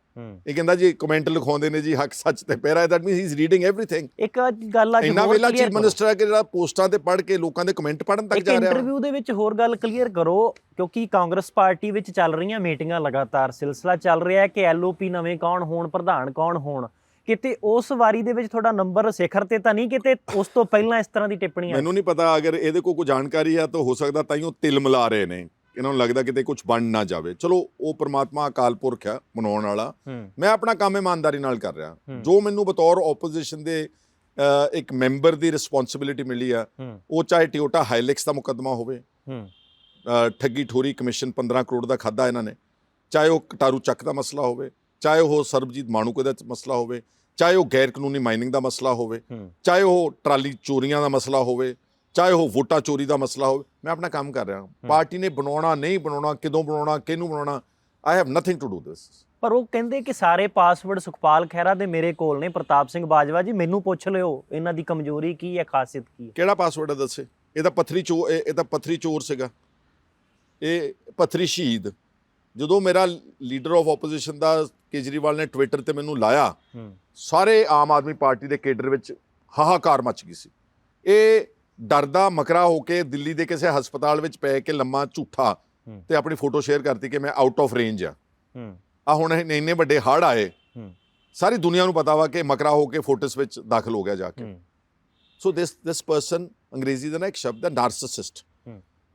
ਇਹ ਕਹਿੰਦਾ ਜੀ ਕਮੈਂਟ ਲਿਖਾਉਂਦੇ ਨੇ ਜੀ ਹੱਕ ਸੱਚ ਤੇ ਪਹਿਰਾ that means he is reading everything ਇੱਕ ਗੱਲ ਅੱਜ ਇੰਨਾ ਵੇਲਾ ਚੀਫ। ਮਿਨਿਸਟਰ ਹੈ ਕਿ ਜਿਹੜਾ ਪੋਸਟਾਂ ਤੇ ਪੜ੍ਹ ਕੇ ਲੋਕਾਂ ਦੇ ਕਮੈਂਟ ਪੜਨ ਤੱਕ ਇੱਕ ਜਾ ਰਿਹਾ। ਵਾ। ਇੰਟਰਵਿਊ ਦੇ ਵਿੱਚ ਹੋਰ ਗੱਲ ਕਲੀਅਰ ਕਰੋ ਕਿਉਂਕਿ ਕਾਂਗਰਸ ਪਾਰਟੀ ਵਿੱਚ ਚੱਲ ਰਹੀਆਂ ਮੀਟਿੰਗਾਂ ਲਗਾਤਾਰ। ਸਿਲਸਿਲਾ ਚੱਲ ਰਿਹਾ ਹੈ ਕਿ ਐਲਓਪੀ ਨਵੇਂ ਕੌਣ ਹੋਣ ਪ੍ਰਧਾਨ ਕੌਣ ਹੋਣ। ਕਿਤੇ ਉਸ ਵਾਰੀ ਦੇ ਵਿੱਚ ਤੁਹਾਡਾ ਨੰਬਰ ਸਿਖਰ ਤੇ ਤਾਂ ਨਹੀਂ ਕਿਤੇ ਉਸ ਤੋਂ ਪਹਿਲਾਂ ਇਸ ਤਰ੍ਹਾਂ ਦੀ ਟਿੱਪਣੀਆਂ। ਮੈਨੂੰ ਨਹੀਂ ਪਤਾ ਅਗਰ ਇਹਦੇ ਕੋਲ ਕੋਈ ਜਾਣਕਾਰੀ ਆ ਤਾਂ ਹੋ ਸਕਦਾ ਤਾਂ ਹੀ ਉਹ ਤਿਲ ਮਿਲਾ ਰਹੇ ਨੇ। ਇਹਨਾਂ ਨੂੰ ਲੱਗਦਾ ਕਿਤੇ ਕੁਝ ਬਣ ਨਾ ਜਾਵੇ। ਚਲੋ ਉਹ ਪ੍ਰਮਾਤਮਾ ਅਕਾਲ ਪੁਰਖ ਆ ਬਣਾਉਣ ਵਾਲਾ। ਹੂੰ। ਮੈਂ ਆਪਣਾ ਕੰਮ ਇਮਾਨਦਾਰੀ ਨਾਲ ਕਰ ਰਿਹਾ। ਹੂੰ। ਜੋ ਮੈਨੂੰ ਬਤੌਰ ਆਪੋਜੀਸ਼ਨ ਦੇ ਇੱਕ ਮੈਂਬਰ ਦੀ ਰਿਸਪੌਂਸਿਬਿਲਿਟੀ ਮਿਲੀ ਆ ਹੂੰ। ਉਹ ਚਾਹੇ ਟਿਓਟਾ ਹਾਈਲੈਕਸ ਦਾ ਮੁਕੱਦਮਾ ਹੋਵੇ ਹੂੰ। ਠੱਗੀ ਠੋਰੀ ਕਮਿਸ਼ਨ 15 ਕਰੋੜ ਦਾ ਖਾਦਾ ਇਹਨਾਂ ਨੇ। ਚਾਹੇ ਉਹ ਕਟਾਰੂ ਚੱਕ ਦਾ ਮਸਲਾ ਹੋਵੇ ਚਾਹੇ ਉਹ ਸਰਬਜੀਤ ਮਾਣੂਕੇ ਦਾ ਮਸਲਾ ਹੋਵੇ ਚਾਹੇ ਉਹ ਗੈਰ ਕਾਨੂੰਨੀ ਮਾਈਨਿੰਗ ਦਾ ਮਸਲਾ ਹੋਵੇ ਹੂੰ। ਚਾਹੇ ਉਹ ਟਰਾਲੀ ਚੋਰੀਆਂ ਦਾ ਮਸਲਾ ਹੋਵੇ ਚਾਹੇ ਉਹ ਵੋਟਾਂ ਚੋਰੀ ਦਾ ਮਸਲਾ ਹੋਵੇ ਮੈਂ ਆਪਣਾ ਕੰਮ ਕਰ ਰਿਹਾ ਪਾਰਟੀ ਨੇ ਬਣਾਉਣਾ ਨਹੀਂ ਬਣਾਉਣਾ ਕਿਦੋਂ ਬਣਾਉਣਾ ਕਿਹਨੂੰ ਬਣਾਉਣਾ I have nothing to do this ਪਰ ਉਹ ਕਹਿੰਦੇ ਕਿ ਸਾਰੇ ਪਾਸਵਰਡ ਸੁਖਪਾਲ ਖਹਿਰਾ ਦੇ ਮੇਰੇ ਕੋਲ ਨੇ ਪ੍ਰਤਾਪ ਸਿੰਘ ਬਾਜਵਾ ਜੀ ਮੈਨੂੰ ਪੁੱਛ ਲਿਓ ਇਹਨਾਂ ਦੀ ਕਮਜ਼ੋਰੀ ਕੀ ਹੈ ਖਾਸੀਅਤ ਕੀ ਹੈ? ਕਿਹੜਾ ਪਾਸਵਰਡ ਹੈ ਦੱਸੇ? ਇਹ ਤਾਂ ਪੱਥਰੀ ਚੋਰ ਇਹ ਤਾਂ ਪੱਥਰੀ ਚੋਰ ਸੀਗਾ। ਇਹ ਪੱਥਰੀ ਸ਼ਹੀਦ। ਜਦੋਂ ਮੇਰਾ ਲੀਡਰ ਆਫ ਆਪੋਜੀਸ਼ਨ ਦਾ ਕੇਜਰੀਵਾਲ ਨੇ ਟਵਿੱਟਰ ਤੇ ਮੈਨੂੰ ਲਾਇਆ ਸਾਰੇ ਆਮ ਆਦਮੀ ਪਾਰਟੀ ਦੇ ਕੇਡਰ ਵਿੱਚ ਹਾਹਾਕਾਰ ਮਚ ਗਈ ਸੀ। ਇਹ ਡਰਦਾ ਮਕਰਾ ਹੋ ਕੇ ਦਿੱਲੀ ਦੇ ਕਿਸੇ ਹਸਪਤਾਲ ਵਿੱਚ ਪੈ ਕੇ ਲੰਮਾ ਝੂਠਾ। ਤੇ ਆਪਣੀ ਫੋਟੋ ਸ਼ੇਅਰ ਕਰਤੀ ਕਿ ਮੈਂ ਆਊਟ ਆਫ ਰੇਂਜ ਆ। ਆ ਹੁਣ ਇਹ ਇੰਨੇ ਵੱਡੇ ਹੜ ਆਏ। ਸਾਰੀ ਦੁਨੀਆ ਨੂੰ ਪਤਾ ਵਾ ਕਿ ਮਕਰਾ ਹੋ ਕੇ ਫੋਟੋਸ ਵਿੱਚ ਦਾਖਲ ਹੋ ਗਿਆ ਜਾ ਕੇ। ਸੋ ਦਿਸ ਦਿਸ ਪਰਸਨ ਅੰਗਰੇਜ਼ੀ ਦਾ ਨਾ ਇੱਕ ਸ਼ਬਦ ਹੈ ਨਾਰਸਿਸਿਸਟ ਹੂੰ।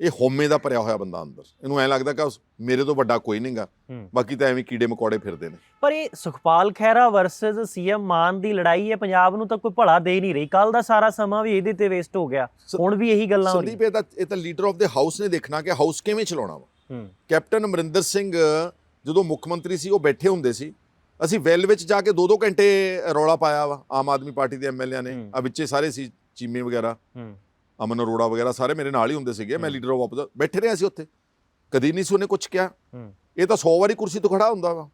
ਇਹ ਹੋਮੇ ਦਾ ਭਰਿਆ ਹੋਇਆ ਬੰਦਾ ਅੰਦਰ। ਇਹਨੂੰ ਐ ਲੱਗਦਾ ਕਿ ਮੇਰੇ ਤੋਂ ਵੱਡਾ ਕੋਈ ਨਹੀਂਗਾ ਬਾਕੀ ਤਾਂ ਐਵੇਂ ਕੀੜੇ ਮਕੌੜੇ ਫਿਰਦੇ ਨੇ। ਪਰ ਇਹ ਸੁਖਪਾਲ ਖਹਿਰਾ ਵਰਸਸ ਸੀਐਮ ਮਾਨ ਦੀ ਲੜਾਈ ਹੈ ਪੰਜਾਬ ਨੂੰ ਤਾਂ ਕੋਈ ਭਲਾ ਦੇ ਨਹੀਂ ਰਹੀ। ਕੱਲ ਦਾ ਸਾਰਾ ਸਮਾਂ ਵੀ ਇਹਦੇ ਤੇ ਵੇਸਟ ਹੋ ਗਿਆ। ਹੁਣ ਵੀ ਇਹੀ ਗੱਲਾਂ ਹੋ ਸੰਦੀਪ ਰਹੀਆਂ ਇਹ ਤਾਂ ਇਹ ਤਾਂ ਲੀਡਰ ਆਫ ਦ ਹਾਊਸ ਨੇ ਦੇਖਣਾ ਕਿ ਹਾਊਸ ਕਿਵੇਂ ਚਲਾਉਣਾ ਵਾ। ਕੈਪਟਨ ਅਮਰਿੰਦਰ ਸਿੰਘ ਜਦੋਂ ਮੁੱਖ ਮੰਤਰੀ ਸੀ ਉਹ ਬੈਠੇ ਹੁੰਦੇ ਸੀ। ਅਸੀਂ ਵੈਲ ਵਿੱਚ ਜਾ ਕੇ 2-2 ਘੰਟੇ ਰੌਲਾ ਪਾਇਆ ਵਾ ਆਮ ਆਦਮੀ ਪਾਰਟੀ ਦੇ ਐਮਐਲਏ ਨੇ। ਆ ਵਿੱਚੇ ਸਾਰੇ ਸੀ ਚੀਮੇ ਵਗੈਰਾ। ਅਮਨ ਅਰੋੜਾ ਵਗੈਰਾ ਸਾਰੇ ਮੇਰੇ ਨਾਲ ਹੀ ਹੁੰਦੇ ਸੀਗੇ ਮੈਂ ਲੀਡਰ ਆਫ ਆਪੋਜ਼ਿਟ ਬੈਠੇ ਰਹੇ ਅਸੀਂ ਉੱਥੇ। ਕਦੀ ਨਹੀਂ ਸੀ ਉਹਨੇ ਕੁਝ ਕਿਹਾ। ਇਹ ਤਾਂ 100 ਵਾਰੀ ਕੁਰਸੀ ਤੋਂ ਖੜਾ ਹੁੰਦਾ ਵਾ।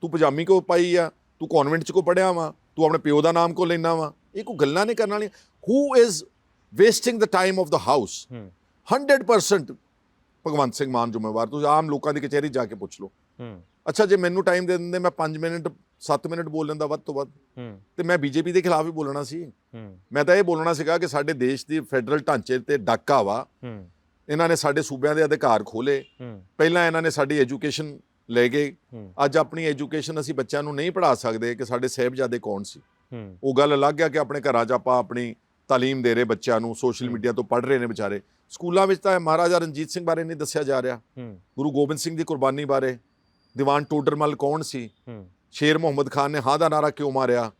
ਤੂੰ ਪਜਾਮੀ ਕੋ ਪਾਈ ਆ? ਤੂੰ ਕਨਵੈਂਟ ਚ ਕੋ ਪੜਿਆ ਵਾ? ਤੂੰ ਆਪਣੇ ਪਿਓ ਦਾ ਨਾਮ ਕੋ ਲੈਣਾ ਵਾ? ਇਹ ਕੋਈ ਗੱਲਾਂ ਨਹੀਂ ਕਰਨ ਵਾਲੀਆਂ। Who is wasting the time of the house ਹੂੰ। 100% ਭਗਵੰਤ ਸਿੰਘ ਮਾਨ ਜ਼ਿੰਮੇਵਾਰ। ਤੁਸੀਂ ਆਮ ਲੋਕਾਂ ਦੀ ਕਚਹਿਰੀ ਜਾ ਕੇ ਪੁੱਛ ਲਓ। ਅੱਛਾ ਜੇ ਮੈਨੂੰ ਟਾਈਮ ਦੇ ਦਿੰਦੇ ਮੈਂ 5 ਮਿੰਟ 7 ਮਿੰਟ ਬੋਲ ਲੈਂਦਾ ਵੱਧ ਤੋਂ ਵੱਧ। ਤੇ ਮੈਂ ਬੀਜੇਪੀ ਦੇ ਖਿਲਾਫ ਹੀ ਬੋਲਣਾ ਸੀ। ਮੈਂ ਤਾਂ ਇਹ ਬੋਲਣਾ ਸੀਗਾ ਕਿ ਸਾਡੇ ਦੇਸ਼ ਦੀ ਫੈਡਰਲ ਢਾਂਚੇ ਤੇ ਡਾਕਾ ਵਾ। ਇਹਨਾਂ ਨੇ ਸਾਡੇ ਸੂਬਿਆਂ ਦੇ ਅਧਿਕਾਰ ਖੋਲੇ ਪਹਿਲਾਂ ਇਹਨਾਂ ਨੇ ਸਾਡੀ ਐਜੂਕੇਸ਼ਨ ਲੈ ਗਏ। ਅੱਜ ਆਪਣੀ ਐਜੂਕੇਸ਼ਨ ਅਸੀਂ ਬੱਚਿਆਂ ਨੂੰ ਨਹੀਂ ਪੜ੍ਹਾ ਸਕਦੇ ਕਿ ਸਾਡੇ ਸਾਹਿਬਜ਼ਾਦੇ ਕੌਣ ਸੀ। ਉਹ ਗੱਲ ਅਲੱਗ ਆ ਕਿ ਆਪਣੇ ਘਰਾਂ 'ਚ ਆਪਾਂ ਆਪਣੀ ਤਾਲੀਮ ਦੇ ਰਹੇ ਬੱਚਿਆਂ ਨੂੰ ਸੋਸ਼ਲ ਮੀਡੀਆ ਤੋਂ ਪੜ੍ਹ ਰਹੇ ਨੇ ਵਿਚਾਰੇ। ਸਕੂਲਾਂ ਵਿੱਚ ਤਾਂ ਮਹਾਰਾਜਾ ਰਣਜੀਤ ਸਿੰਘ ਬਾਰੇ ਨਹੀਂ ਦੱਸਿਆ ਜਾ ਰਿਹਾ। ਗੁਰੂ ਗੋਬਿੰਦ ਸਿੰਘ ਦੀ ਕੁਰਬਾਨੀ ਬਾਰੇ। ਦੀਵਾਨ ਟੋਡਰਮਲ ਕੌਣ ਸੀ? ਸ਼ੇਰ ਮੁਹੰਮਦ ਖਾਨ ਨੇ ਹਾਂ ਦਾ ਨਾਰਾ ਕਿਉਂ ਮਾਰਿਆ?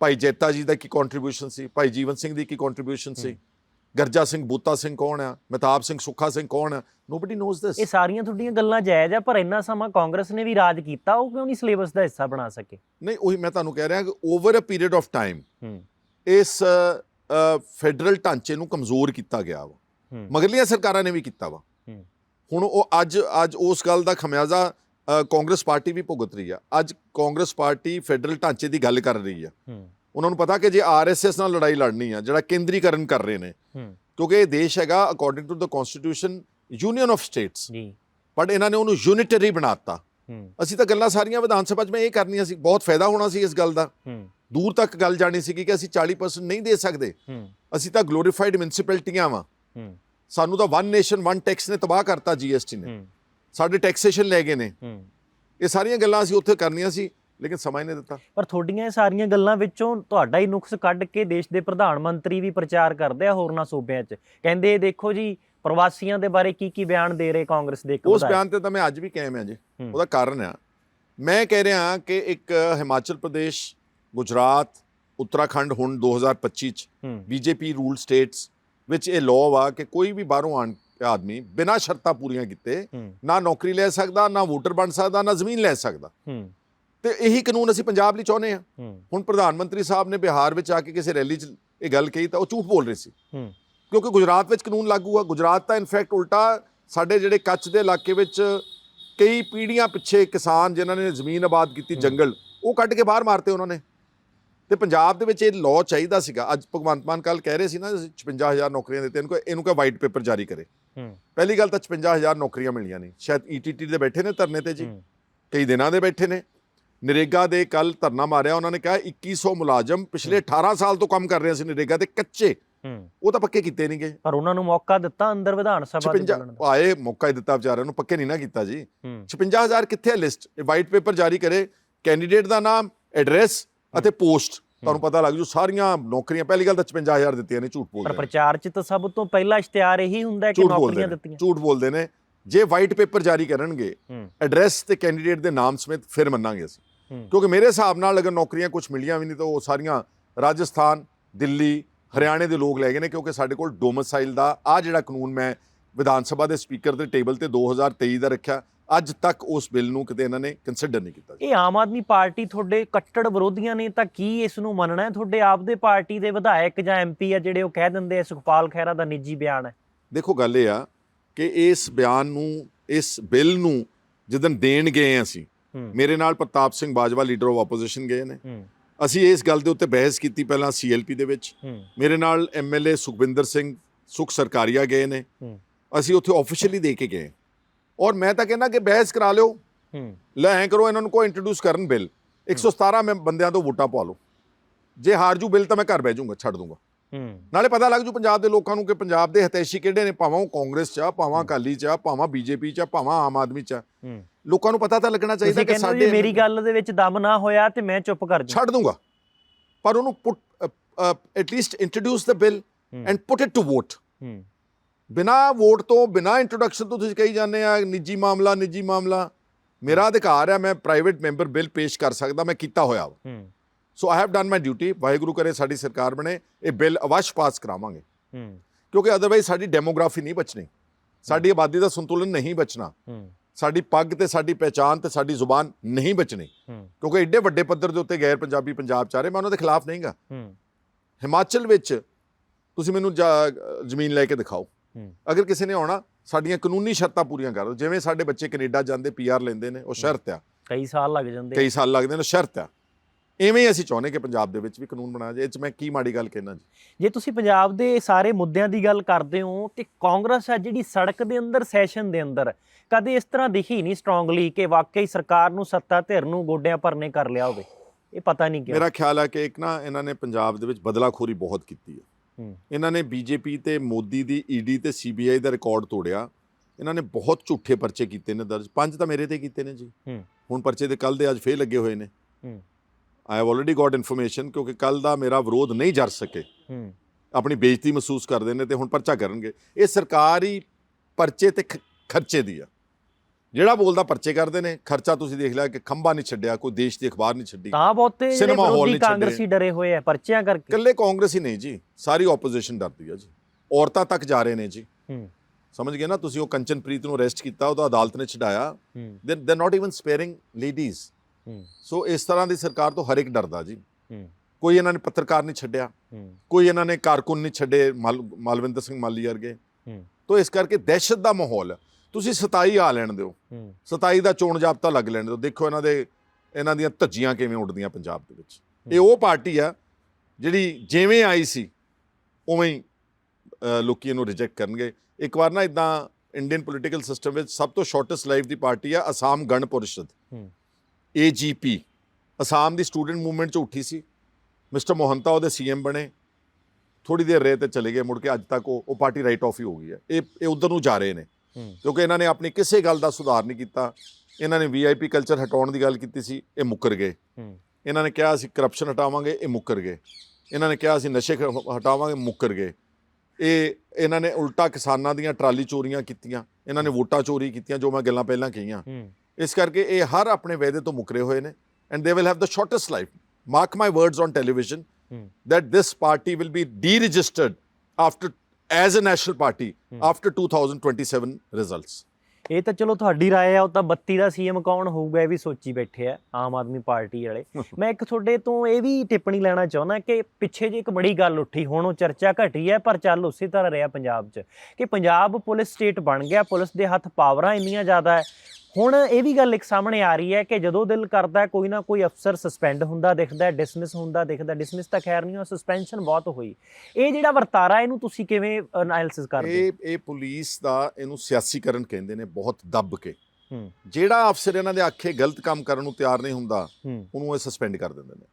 ਭਾਈ ਜੈਤਾ ਜੀ ਦਾ ਕੀ ਕੰਟਰੀਬਿਊਸ਼ਨ ਸੀ? ਭਾਈ ਜੀਵਨ ਸਿੰਘ ਦੀ ਕੀ ਕੰਟਰੀਬਿਊਸ਼ਨ ਸੀ? ਗਰਜਾ ਸਿੰਘ ਬੂਤਾ ਸਿੰਘ ਕੌਣ ਆ? ਮਹਿਤਾਬ ਸਿੰਘ ਸੁੱਖਾ ਸਿੰਘ ਕੌਣ ਆ? ਨੋਬਡੀ ਨੋਜ਼ ਇਹ ਦਿਸ ਸਾਰੀਆਂ ਤੁਹਾਡੀਆਂ ਗੱਲਾਂ ਜਾਇਜ਼ ਆ ਪਰ ਇੰਨਾ ਸਮਾਂ ਕਾਂਗਰਸ ਨੇ ਵੀ ਰਾਜ ਕੀਤਾ ਉਹ ਕਿਉਂ ਨਹੀਂ ਸਿਲੇਬਸ ਦਾ ਹਿੱਸਾ ਬਣਾ ਸਕੇ? ਨਹੀਂ ਉਹੀ ਮੈਂ ਤੁਹਾਨੂੰ ਕਹਿ ਰਿਹਾ ਕਿ over a period of time ਇਸ ਫੈਡਰਲ ਢਾਂਚੇ ਨੂੰ ਕਮਜ਼ੋਰ ਕੀਤਾ ਗਿਆ ਵਾ। ਮਗਰਲੀਆਂ ਸਰਕਾਰਾਂ ਨੇ ਵੀ ਕੀਤਾ ਵਾ। ਹੁਣ ਉਹ ਅੱਜ ਅੱਜ ਉਸ ਗੱਲ ਦਾ ਖਮਿਆਜ਼ਾ ਕਾਂਗਰਸ ਪਾਰਟੀ ਵੀ ਭੁਗਤ ਰਹੀ ਆ। ਅੱਜ ਕਾਂਗਰਸ ਪਾਰਟੀ ਫੈਡਰਲ ਢਾਂਚੇ ਦੀ ਗੱਲ ਕਰ ਰਹੀ ਆ। ਉਹਨਾਂ ਨੂੰ ਪਤਾ ਕਿ ਜੇ ਆਰਐਸਐਸ ਨਾਲ ਲੜਾਈ ਲੜਨੀ ਆ ਜਿਹੜਾ ਕੇਂਦਰੀਕਰਨ ਕਰ ਰਹੇ ਨੇ ਕਿਉਂਕਿ ਇਹ ਦੇਸ਼ ਹੈਗਾ according to the constitution union of states ਜੀ। ਬਟ ਇਹਨਾਂ ਨੇ ਉਹਨੂੰ ਯੂਨਿਟਰੀ ਬਣਾਤਾ ਅਸੀਂ ਤਾਂ ਗੱਲਾਂ ਸਾਰੀਆਂ ਵਿਧਾਨ ਸਭਾ 'ਚ ਮੈਂ ਇਹ ਕਰਨੀਆਂ ਸੀ ਬਹੁਤ ਫਾਇਦਾ ਹੋਣਾ ਸੀ ਇਸ ਗੱਲ ਦਾ। ਦੂਰ ਤੱਕ ਗੱਲ ਜਾਣੀ ਸੀ ਕਿ ਅਸੀਂ 40% ਨਹੀਂ ਦੇ ਸਕਦੇ। ਅਸੀਂ ਤਾਂ ਗਲੋਰੀਫਾਈਡ ਮਿਊਨਿਸਪੈਲਿਟੀਆਂ ਵਾਂ। ਸਾਨੂੰ ਤਾਂ ਵਨ ਨੇਸ਼ਨ ਵਨ ਟੈਕਸ ਨੇ ਤਬਾਹ ਕਰਤਾ ਜੀਐਸਟੀ ਨੇ। ਸਾਡੇ ਟੈਕਸੇਸ਼ਨ ਲੈ ਗਏ ਨੇ। ਇਹ ਸਾਰੀਆਂ ਗੱਲਾਂ ਅਸੀਂ ਉੱਥੇ ਕਰਨੀਆਂ ਸੀ ਲੇਕਿਨ ਸਮਾਂ ਹੀ ਨਹੀਂ ਦਿੱਤਾ। ਪਰ ਤੁਹਾਡੀਆਂ ਇਹ ਸਾਰੀਆਂ ਗੱਲਾਂ ਵਿੱਚੋਂ ਤੁਹਾਡਾ ਹੀ ਨੁਕਸ ਕੱਢ ਕੇ ਦੇਸ਼ ਦੇ ਪ੍ਰਧਾਨ ਮੰਤਰੀ ਵੀ ਪ੍ਰਚਾਰ ਕਰਦੇ ਆ ਹੋਰਨਾਂ ਸੂਬਿਆਂ 'ਚ। ਕਹਿੰਦੇ ਇਹ ਦੇਖੋ ਜੀ ਪ੍ਰਵਾਸੀਆਂ ਦੇ ਬਾਰੇ ਕੀ ਕੀ ਬਿਆਨ ਦੇ ਰਹੇ ਕਾਂਗਰਸ ਦੇ ਉਸ। ਬਿਆਨ ਤੇ ਤਾਂ ਮੈਂ ਅੱਜ ਵੀ ਕਾਇਮ ਹਾਂ ਜੀ। ਉਹਦਾ ਕਾਰਨ ਆ। ਮੈਂ ਕਹਿ ਰਿਹਾ ਕਿ ਇੱਕ ਹਿਮਾਚਲ ਪ੍ਰਦੇਸ਼ ਗੁਜਰਾਤ ਉੱਤਰਾਖੰਡ ਹੁਣ 2025 ਚ ਬੀਜੇਪੀ ਰੂਲ ਸਟੇਟਸ ਵਿੱਚ ਇਹ ਲਾਅ ਵਾ ਕਿ ਕੋਈ ਵੀ ਬਾਹਰੋਂ ਆਣ ਆਦਮੀ ਬਿਨਾਂ ਸ਼ਰਤਾਂ ਪੂਰੀਆਂ ਕੀਤੇ ਨਾ ਨੌਕਰੀ ਲੈ ਸਕਦਾ ਨਾ ਵੋਟਰ ਬਣ ਸਕਦਾ ਨਾ ਜ਼ਮੀਨ ਲੈ ਸਕਦਾ। ਤੇ ਇਹੀ ਕਾਨੂੰਨ ਅਸੀਂ ਪੰਜਾਬ ਲਈ ਚਾਹੁੰਦੇ ਹਾਂ। ਹੂੰ। ਹੁਣ ਪ੍ਰਧਾਨ ਮੰਤਰੀ ਸਾਹਿਬ ਨੇ ਬਿਹਾਰ ਵਿੱਚ ਆ ਕੇ ਕਿਸੇ ਰੈਲੀ 'ਚ ਇਹ ਗੱਲ ਕਹੀ ਤਾਂ ਉਹ ਝੂਠ ਬੋਲ ਰਹੇ ਸੀ। ਕਿਉਂਕਿ ਗੁਜਰਾਤ ਵਿੱਚ ਕਾਨੂੰਨ ਲਾਗੂ ਆ। ਗੁਜਰਾਤ ਤਾਂ ਇਨਫੈਕਟ ਉਲਟਾ ਸਾਡੇ ਜਿਹੜੇ ਕੱਚ ਦੇ ਇਲਾਕੇ ਵਿੱਚ ਕਈ ਪੀੜ੍ਹੀਆਂ ਪਿੱਛੇ ਕਿਸਾਨ ਜਿਨ੍ਹਾਂ ਨੇ ਜ਼ਮੀਨ ਆਬਾਦ ਕੀਤੀ ਜੰਗਲ ਉਹ ਕੱਢ ਕੇ ਬਾਹਰ ਮਾਰਤੇ ਉਹਨਾਂ ਨੇ। ਤੇ ਪੰਜਾਬ ਦੇ ਵਿੱਚ ਇਹ ਲਾਅ ਚਾਹੀਦਾ ਸੀਗਾ। ਅੱਜ ਭਗਵੰਤ ਮਾਨ ਕੱਲ ਕਹਿ ਰਹੇ ਸੀ ਨਾ ਅਸੀਂ 56000 ਨੌਕਰੀਆਂ ਦਿੱਤੇ ਇਹਨੂੰ ਇਹਨੂੰ ਕਹ ਵਾਈਟ ਪੇਪਰ ਜਾਰੀ ਕਰੇ। ਪਹਿਲੀ ਗੱਲ ਤਾਂ 55000 ਨੌਕਰੀਆਂ ਮਿਲੀਆਂ ਨਹੀਂ ਸ਼ਾਇਦ ਈਟੀਟੀ ਦੇ ਬੈਠੇ ਨੇ ਧਰਨੇ ਤੇ ਜੀ। ਕਈ ਦਿਨਾਂ ਦੇ ਬੈਠੇ ਨੇ। ਨਰੇਗਾ ਦੇ ਕੱਲ ਧਰਨਾ ਮਾਰਿਆ ਉਹਨਾਂ ਨੇ ਕਿਹਾ 2100 ਮੁਲਾਜ਼ਮ ਪਿਛਲੇ 18 ਸਾਲ ਤੋਂ ਕੰਮ ਕਰ ਰਹੇ ਸੀ ਨਰੇਗਾ ਤੇ ਕੱਚੇ। ਉਹ ਤਾਂ ਪੱਕੇ ਕੀਤੇ ਨਹੀਂਗੇ। ਪਰ ਉਹਨਾਂ ਨੂੰ ਮੌਕਾ ਦਿੱਤਾ ਅੰਦਰ ਵਿਧਾਨ ਸਭਾ ਦੇ 56 ਬੋਲਣ ਦਾ। ਆਏ ਮੌਕਾ ਹੀ ਦਿੱਤਾ ਵਿਚਾਰਿਆਂ ਨੂੰ ਪੱਕੇ ਨਹੀਂ ਨਾ ਕੀਤਾ ਜੀ। ਹੂੰ। 56000 ਕਿੱਥੇ ਹੈ ਲਿਸਟ? ਇਹ ਵਾਈਟ ਪੇਪਰ ਜਾਰੀ ਕਰੇ ਕੈਂਡੀਡੇਟ ਦਾ ਨਾਮ ਐਡਰੈਸ ਅਤੇ ਪੋਸਟ ਤੁਹਾਨੂੰ ਪਤਾ ਲੱਗ ਜੂ ਸਾਰੀਆਂ ਨੌਕਰੀਆਂ ਪਹਿਲੀ ਗੱਲ ਤਾਂ 55000 ਦਿੱਤੀਆਂ ਨੇ ਝੂਠ ਪਰ ਬੋਲਦੇ ਨੇ। ਪ੍ਰਚਾਰ 'ਚ ਤਾਂ ਸਭ ਤੋਂ ਪਹਿਲਾ ਇਸ਼ਤਿਹਾਰ ਇਹੀ ਹੁੰਦਾ ਕਿ ਝੂਠ ਬੋਲਦੇ ਨੌਕਰੀਆਂ ਨੇ ਦਿੱਤੀਆਂ। ਝੂਠ ਬੋਲਦੇ ਨੇ। ਜੇ ਵਾਈਟ ਪੇਪਰ ਜਾਰੀ ਕਰਨਗੇ ਹੂੰ। ਐਡਰੈਸ ਤੇ ਕੈਂਡੀਡੇਟ ਦੇ ਨਾਮ ਸਮੇਤ ਫਿਰ ਮੰਨਾਂਗੇ ਅਸੀਂ। ਹੂੰ। ਕਿਉਂਕਿ ਮੇਰੇ ਹਿਸਾਬ ਨਾਲ ਅਗਰ ਨੌਕਰੀਆਂ ਕੁਝ ਮਿਲੀਆਂ ਵੀ ਨਹੀਂ ਤਾਂ ਉਹ ਸਾਰੀਆਂ ਰਾਜਸਥਾਨ ਦਿੱਲੀ ਹਰਿਆਣੇ ਦੇ ਲੋਕ ਲੈ ਗਏ ਨੇ ਕਿਉਂਕਿ ਸਾਡੇ ਕੋਲ ਡੋਮਸਾਈਲ ਦਾ ਆ ਜਿਹੜਾ ਕਾਨੂੰਨ ਮੈਂ ਵਿਧਾਨ ਸਭਾ ਦੇ ਸਪੀਕਰ ਦੇ ਟੇਬਲ ਤੇ 2023 ਦਾ ਰੱਖਿਆ ਅੱਜ ਤੱਕ ਉਸ ਬਿੱਲ ਨੂੰ ਕਿਤੇ ਇਹਨਾਂ ਨੇ ਕੰਸੀਡਰ ਨਹੀਂ ਕੀਤਾ ਇਹ ਆਮ ਆਦਮੀ ਪਾਰਟੀ ਤੁਹਾਡੇ ਕੱਟੜ ਵਿਰੋਧੀਆਂ ਨੇ ਤਾਂ ਕੀ ਇਸ ਨੂੰ ਮੰਨਣਾ ਹੈ? ਤੁਹਾਡੇ ਆਪਦੇ ਪਾਰਟੀ ਦੇ ਵਿਧਾਇਕ ਜਾਂ ਐਮਪੀ ਆ ਜਿਹੜੇ ਉਹ ਕਹਿ ਦਿੰਦੇ ਆ ਸੁਖਪਾਲ ਖਹਿਰਾ ਦਾ ਨਿੱਜੀ ਬਿਆਨ ਹੈ। ਦੇਖੋ ਗੱਲ ਇਹ ਆ ਕਿ ਇਸ ਬਿਆਨ ਨੂੰ ਇਸ ਬਿੱਲ ਨੂੰ ਜਦੋਂ ਦੇਣ ਗਏ ਅਸੀਂ ਮੇਰੇ ਨਾਲ Partap Singh Bajwa leader of opposition ਗਏ ਨੇ। ਅਸੀਂ ਇਸ ਗੱਲ ਦੇ ਉੱਤੇ ਬਹਿਸ ਕੀਤੀ ਪਹਿਲਾਂ ਸੀਐਲਪੀ ਦੇ ਵਿੱਚ। ਮੇਰੇ ਨਾਲ ਐਮਐਲਏ ਸੁਖਵਿੰਦਰ ਸਿੰਘ ਸੁਖ ਸਰਕਾਰੀਆ ਗਏ ਨੇ। ਅਸੀਂ ਉੱਥੇ ਆਫੀਸ਼ੀਅਲੀ ਦੇ ਕੇ ਗਏ। ਔਰ ਮੈਂ ਤਾਂ ਕਹਿੰਦਾ ਕਿ ਬਹਿਸ ਕਰਾ ਲਿਓ। ਹੂੰ। ਲੈ ਐਂ ਕਰੋ ਇਹਨਾਂ ਨੂੰ ਕੋ ਇੰਟਰੋਡਿਊਸ ਕਰਨ ਬਿੱਲ। 117 ਮੈਂ ਬੰਦਿਆਂ ਤੋਂ ਵੋਟਾਂ ਪਵਾ ਲਓ। ਜੇ ਹਾਰ ਜੂ ਬਿੱਲ ਤਾਂ ਮੈਂ ਘਰ ਬਹਿ ਜਾਊਂਗਾ ਛੱਡ ਦੂੰਗਾ ਹੂੰ। ਨਾਲੇ ਪਤਾ ਲੱਗ ਜੂ ਪੰਜਾਬ ਦੇ ਲੋਕਾਂ ਨੂੰ ਕਿ ਪੰਜਾਬ ਦੇ ਹਿਤੈਸ਼ੀ ਕਿਹੜੇ ਨੇ? ਭਾਵੇਂ ਉਹ ਕਾਂਗਰਸ ਚ ਆ ਭਾਵੇਂ ਅਕਾਲੀ ਚ ਆ ਭਾਵੇਂ ਬੀਜੇਪੀ ਚ ਆ ਭਾਵੇਂ ਆਮ ਆਦਮੀ ਚ ਆ। ਹੂੰ। ਲੋਕਾਂ ਨੂੰ ਪਤਾ ਤਾਂ ਲੱਗਣਾ ਚਾਹੀਦਾ ਕਿ ਸਾਡੇ ਮੇਰੀ ਗੱਲ ਦੇ ਵਿੱਚ ਦਮ ਨਾ ਹੋਇਆ ਤੇ ਮੈਂ ਚੁੱਪ ਕਰ ਜਾ ਛੱਡ ਦੂੰਗਾ ਪਰ ਉਹਨੂੰ put at least introduce the bill and put it to vote ਹੂੰ। ਬਿਨਾ ਵੋਟ ਤੋਂ ਬਿਨਾ ਇੰਟਰੋਡਕਸ਼ਨ ਤੋਂ ਤੁਸੀਂ ਕਹੀ ਜਾਂਦੇ ਆ ਨਿੱਜੀ ਮਾਮਲਾ ਨਿੱਜੀ ਮਾਮਲਾ। ਮੇਰਾ ਅਧਿਕਾਰ ਹੈ ਮੈਂ ਪ੍ਰਾਈਵੇਟ ਮੈਂਬਰ ਬਿੱਲ ਪੇਸ਼ ਕਰ ਸਕਦਾ ਮੈਂ ਕੀਤਾ ਹੋਇਆ so I have done my duty Waheguru ਕਰੇ ਸਾਡੀ ਸਰਕਾਰ ਬਣੇ ਇਹ ਬਿੱਲ ਅਵਸ਼ ਪਾਸ ਕਰਾਵਾਂਗੇ। ਹੂੰ। ਕਿਉਂਕਿ ਅਦਰਵਾਈਜ਼ ਸਾਡੀ ਡੈਮੋਗ੍ਰਾਫੀ ਨਹੀਂ ਬਚਣੀ। ਸਾਡੀ ਆਬਾਦੀ ਦਾ ਸੰਤੁਲਨ ਨਹੀਂ ਬਚਣਾ। ਹੂੰ। ਸਾਡੀ ਪੱਗ ਤੇ ਸਾਡੀ ਪਹਿਚਾਨ ਤੇ ਸਾਡੀ ਜ਼ੁਬਾਨ ਨਹੀਂ ਬਚਣੀ। ਹੂੰ। ਕਿਉਂਕਿ ਐਡੇ ਵੱਡੇ ਪੱਧਰ ਦੇ ਉੱਤੇ ਗੈਰ ਪੰਜਾਬੀ ਪੰਜਾਬ ਚ ਆ ਰਹੇ ਮੈਂ ਉਹਨਾਂ ਦੇ ਖਿਲਾਫ ਨਹੀਂਗਾ। ਹੂੰ। ਹਿਮਾਚਲ ਵਿੱਚ ਤੁਸੀਂ ਮੈਨੂੰ ਜ਼ਮੀਨ ਲੈ ਕੇ ਦਿਖਾਓ। ਅਗਰ ਕਿਸੇ ਨੇ ਆਉਣਾ ਸਾਡੀਆਂ ਕਾਨੂੰਨੀ ਸ਼ਰਤਾਂ ਪੂਰੀਆਂ ਕਰੋ। ਜਿਵੇਂ ਸਾਡੇ ਬੱਚੇ ਕੈਨੇਡਾ ਜਾਂਦੇ ਪੀਆਰ ਲੈਂਦੇ ਨੇ ਉਹ ਸ਼ਰਤ ਆ। ਕਈ ਸਾਲ ਲੱਗ ਜਾਂਦੇ ਆ। ਕਈ ਸਾਲ ਲੱਗਦੇ ਨੇ ਸ਼ਰਤ ਆ। ਐਵੇਂ ਹੀ ਅਸੀਂ ਚਾਹੁੰਦੇ ਕਿ ਪੰਜਾਬ ਦੇ ਵਿੱਚ ਵੀ ਕਾਨੂੰਨ ਬਣਾਇਆ ਜਾਏ। ਇਹ 'ਚ ਮੈਂ ਕੀ ਮਾੜੀ ਗੱਲ ਕਹਿਣਾ ਜੀ? ਜੇ ਤੁਸੀਂ ਪੰਜਾਬ ਦੇ ਸਾਰੇ ਮੁੱਦਿਆਂ ਦੀ ਗੱਲ ਕਰਦੇ ਹੋ ਤੇ ਕਾਂਗਰਸ ਹੈ ਜਿਹੜੀ ਸੜਕ ਦੇ ਅੰਦਰ ਸੈਸ਼ਨ ਦੇ ਅੰਦਰ ਕਦੇ ਇਸ ਤਰ੍ਹਾਂ ਦਿਖੀ ਨਹੀਂ ਸਟਰੋਂਗਲੀ ਕਿ ਵਾਕਈ ਸਰਕਾਰ ਨੂੰ ਸੱਤਾ ਧਿਰ ਨੂੰ ਗੋਡਿਆਂ ਭਰਨੇ ਕਰ ਲਿਆ ਹੋਵੇ। ਇਹ ਪਤਾ ਨਹੀਂ ਕਿਉਂ। ਮੇਰਾ ਖਿਆਲ ਹੈ ਕਿ ਇੱਕ ਨਾ ਇਹਨਾਂ ਨੇ ਪੰਜਾਬ ਦੇ ਵਿੱਚ ਬਦਲਾਖੋਰੀ ਬਹੁਤ ਕੀਤੀ ਹੂੰ ਇਹਨਾਂ ਨੇ ਬੀਜੇਪੀ ਤੇ ਮੋਦੀ ਦੀ ਈਡੀ ਤੇ ਸੀਬੀਆਈ ਦਾ ਰਿਕਾਰਡ ਤੋੜਿਆ। ਇਹਨਾਂ ਨੇ ਬਹੁਤ ਝੂਠੇ ਪਰਚੇ ਕੀਤੇ ਨੇ ਦਰਜ। ਪੰਜ ਤਾਂ ਮੇਰੇ ਤੇ ਕੀਤੇ ਨੇ ਜੀ। ਹੁਣ ਪਰਚੇ ਦੇ ਕੱਲ ਦੇ ਅੱਜ ਫੇਰ ਲੱਗੇ ਹੋਏ ਨੇ। I have already got information ਕਿਉਂਕਿ ਕੱਲ ਦਾ ਮੇਰਾ ਵਿਰੋਧ ਨਹੀਂ ਜਰ ਸਕੇ। ਆਪਣੀ ਬੇਇੱਜ਼ਤੀ ਮਹਿਸੂਸ ਕਰਦੇ ਨੇ ਤੇ ਹੁਣ ਪਰਚਾ ਕਰਨਗੇ। ਇਹ ਸਰਕਾਰੀ ਪਰਚੇ ਤੇ ਖਰਚੇ ਦੀ ਆ। ਜਿਹੜਾ ਬੋਲਦਾ ਪਰਚੇ ਕਰਦੇ ਨੇ ਖਰਚਾ ਤੁਸੀਂ ਦੇਖ ਲਿਆ ਕਿ ਖੰਭਾ ਨਹੀਂ ਛੱਡਿਆ ਕੋਈ ਦੇਸ਼ ਦੀ ਅਖਬਾਰ ਨਹੀਂ ਛੱਡੀ ਤਾਂ ਬਹੁਤੇ ਸਿਨੇਮਾ ਹਾਲ ਨਹੀਂ। ਕਾਂਗਰਸੀ ਡਰੇ ਹੋਏ ਆ ਪਰਚਿਆਂ ਕਰਕੇ। ਇਕੱਲੇ ਕਾਂਗਰਸ ਨਹੀਂ ਜੀ ਸਾਰੀ ਆਪੋਜੀਸ਼ਨ ਡਰਦੀ ਆ ਜੀ। ਔਰਤਾਂ ਤੱਕ ਜਾ ਰਹੇ ਨੇ ਜੀ। ਹੂੰ। ਸਮਝ ਗਏ ਨਾ ਤੁਸੀਂ ਉਹ ਕੰਚਨਪ੍ਰੀਤ ਨੂੰ ਅਰੈਸਟ ਕੀਤਾ ਉਹਦਾ ਅਦਾਲਤ ਨੇ ਛਡਾਇਆ। ਦੇ ਦੇ ਨਾਟ ਇਵਨ ਸਪੇਅਰਿੰਗ ਲੇਡੀਜ਼ ਹੂੰ। ਸੋ ਇਸ ਤਰ੍ਹਾਂ ਦੀ ਸਰਕਾਰ ਤੋਂ ਹਰ ਇੱਕ ਡਰਦਾ ਜੀ। ਹੂੰ। ਕੋਈ ਇਹਨਾਂ ਨੇ ਪੱਤਰਕਾਰ ਨਹੀਂ ਛੱਡਿਆ। ਹੂੰ। ਕੋਈ ਇਹਨਾਂ ਨੇ ਕਾਰਕੁਨ ਨਹੀਂ ਛੱਡੇ ਮਾਲ- ਮਾਲਵਿੰਦਰ ਸਿੰਘ ਮਾਲੀ ਵਰਗੇ। ਹੂੰ। ਤੋ ਇਸ ਕਰਕੇ ਦਹਿਸ਼ਤ ਦਾ ਮਾਹੌਲ ਹੈ। ਤੁਸੀਂ 27 ਆ ਲੈਣ ਦਿਓ। ਹੂੰ। 27 ਦਾ ਚੋਣ ਜਾਬਤਾ ਲੱਗ ਲੈਣ ਦਿਓ। ਦੇਖੋ ਇਹਨਾਂ ਦੇ ਇਹਨਾਂ ਦੀਆਂ ਧੱਜੀਆਂ ਕਿਵੇਂ ਉੱਡਦੀਆਂ ਪੰਜਾਬ ਦੇ ਵਿੱਚ। ਇਹ ਉਹ ਪਾਰਟੀ ਆ ਜਿਹੜੀ ਜਿਵੇਂ ਆਈ ਸੀ ਉਵੇਂ ਹੀ ਲੋਕੀ ਇਹਨੂੰ ਰਿਜੈਕਟ ਕਰਨਗੇ। ਇੱਕ ਵਾਰ ਨਾ ਇਦਾਂ ਇੰਡੀਅਨ ਪੋਲੀਟੀਕਲ ਸਿਸਟਮ ਵਿੱਚ ਸਭ ਤੋਂ ਸ਼ਾਰਟੈਸਟ ਲਾਈਫ ਦੀ ਪਾਰਟੀ ਆ ਅਸਾਮ ਗਣ ਪਰਿਸ਼ਦ। ਏਜੀਪੀ ਅਸਾਮ ਦੀ ਸਟੂਡੈਂਟ ਮੂਵਮੈਂਟ ਚ ਉੱਠੀ ਸੀ। ਮਿਸਟਰ ਮੋਹੰਤਾ ਉਹਦੇ ਸੀਐਮ ਬਣੇ। ਥੋੜੀ ਦੇਰ ਰਹੇ ਤੇ ਚਲੇ ਗਏ। ਮੁੜ ਕੇ ਅੱਜ ਤੱਕ ਉਹ ਉਹ ਪਾਰਟੀ ਰਾਈਟ ਆਫ ਹੀ ਹੋ ਗਈ ਹੈ। ਇਹ ਇਹ ਉਧਰ ਨੂੰ ਜਾ ਰਹੇ ਨੇ। ਕਿਉਂਕਿ ਇਹਨਾਂ ਨੇ ਆਪਣੀ ਕਿਸੇ ਗੱਲ ਦਾ ਸੁਧਾਰ ਨਹੀਂ ਕੀਤਾ। ਇਹਨਾਂ ਨੇ ਵੀਆਈਪੀ ਕਲਚਰ ਹਟਾਉਣ ਦੀ ਗੱਲ ਕੀਤੀ ਸੀ ਇਹ ਮੁੱਕਰ ਗਏ। ਇਹਨਾਂ ਨੇ ਕਿਹਾ ਅਸੀਂ ਕਰਪਸ਼ਨ ਹਟਾਵਾਂਗੇ ਇਹ ਮੁੱਕਰ ਗਏ। ਇਹਨਾਂ ਨੇ ਕਿਹਾ ਅਸੀਂ ਨਸ਼ੇ ਹਟਾਵਾਂਗੇ ਮੁੱਕਰ ਗਏ। ਇਹ ਇਹਨਾਂ ਨੇ ਉਲਟਾ ਕਿਸਾਨਾਂ ਦੀਆਂ ਟਰਾਲੀ ਚੋਰੀਆਂ ਕੀਤੀਆਂ। ਇਹਨਾਂ ਨੇ ਵੋਟਾਂ ਚੋਰੀ ਕੀਤੀਆਂ ਜੋ ਮੈਂ ਗੱਲਾਂ ਪਹਿਲਾਂ ਕਹੀਆਂ। ਇਸ ਕਰਕੇ ਇਹ ਹਰ ਆਪਣੇ ਵਾਅਦੇ ਤੋਂ ਮੁਕਰੇ ਹੋਏ ਨੇ and they will have the shortest life mark my words on television that this party will be deregistered after as a national party after 2027 results ਇਹ ਤਾਂ ਚਲੋ ਤੁਹਾਡੀ رائے ਆ ਉਹ ਤਾਂ 32 ਦਾ ਸੀਐਮ ਕੌਣ ਹੋਊਗਾ ਇਹ ਵੀ ਸੋਚੀ ਬੈਠੇ ਆ ਆਮ ਆਦਮੀ ਪਾਰਟੀ ਵਾਲੇ ਮੈਂ ਇੱਕ ਤੁਹਾਡੇ ਤੋਂ ਇਹ ਵੀ ਟਿੱਪਣੀ ਲੈਣਾ ਚਾਹੁੰਦਾ ਕਿ ਪਿੱਛੇ ਜੇ ਇੱਕ ਬੜੀ ਗੱਲ ਉੱਠੀ ਹੁਣ ਉਹ ਚਰਚਾ ਘਟੀ ਹੈ ਪਰ ਚੱਲ ਉਸੇ ਤਰ੍ਹਾਂ ਰਿਹਾ ਪੰਜਾਬ 'ਚ ਕਿ ਪੰਜਾਬ ਪੁਲਿਸ ਸਟੇਟ ਬਣ ਗਿਆ ਪੁਲਿਸ ਦੇ ਹੱਥ ਪਾਵਰਾਂ ਇੰਨੀਆਂ ਜ਼ਿਆਦਾ ਹੈ ਹੁਣ ਇਹ ਵੀ ਗੱਲ ਇੱਕ ਸਾਹਮਣੇ ਆ ਰਹੀ ਹੈ ਕਿ ਜਦੋਂ ਦਿਲ ਕਰਦਾ ਕੋਈ ਨਾ ਕੋਈ ਅਫਸਰ ਸਸਪੈਂਡ ਹੁੰਦਾ ਦਿਖਦਾ ਡਿਸਮਿਸ ਹੁੰਦਾ ਦਿਖਦਾ ਡਿਸਮਿਸ ਤਾਂ ਖੈਰ ਨਹੀਂ ਉਹ ਸਸਪੈਂਸ਼ਨ ਬਹੁਤ ਹੋਈ। ਇਹ ਜਿਹੜਾ ਵਰਤਾਰਾ ਇਹਨੂੰ ਤੁਸੀਂ ਕਿਵੇਂ ਐਨਾਲਿਸਿਸ ਕਰਦੇ? ਇਹ ਇਹ ਪੁਲਿਸ ਦਾ ਇਹਨੂੰ ਸਿਆਸੀਕਰਨ ਕਹਿੰਦੇ ਨੇ ਬਹੁਤ ਦੱਬ ਕੇ। ਜਿਹੜਾ ਅਫਸਰ ਇਹਨਾਂ ਦੇ ਆਖੇ ਗਲਤ ਕੰਮ ਕਰਨ ਨੂੰ ਤਿਆਰ ਨਹੀਂ ਹੁੰਦਾ ਉਹਨੂੰ ਇਹ ਸਸਪੈਂਡ ਕਰ ਦਿੰਦੇ ਨੇ।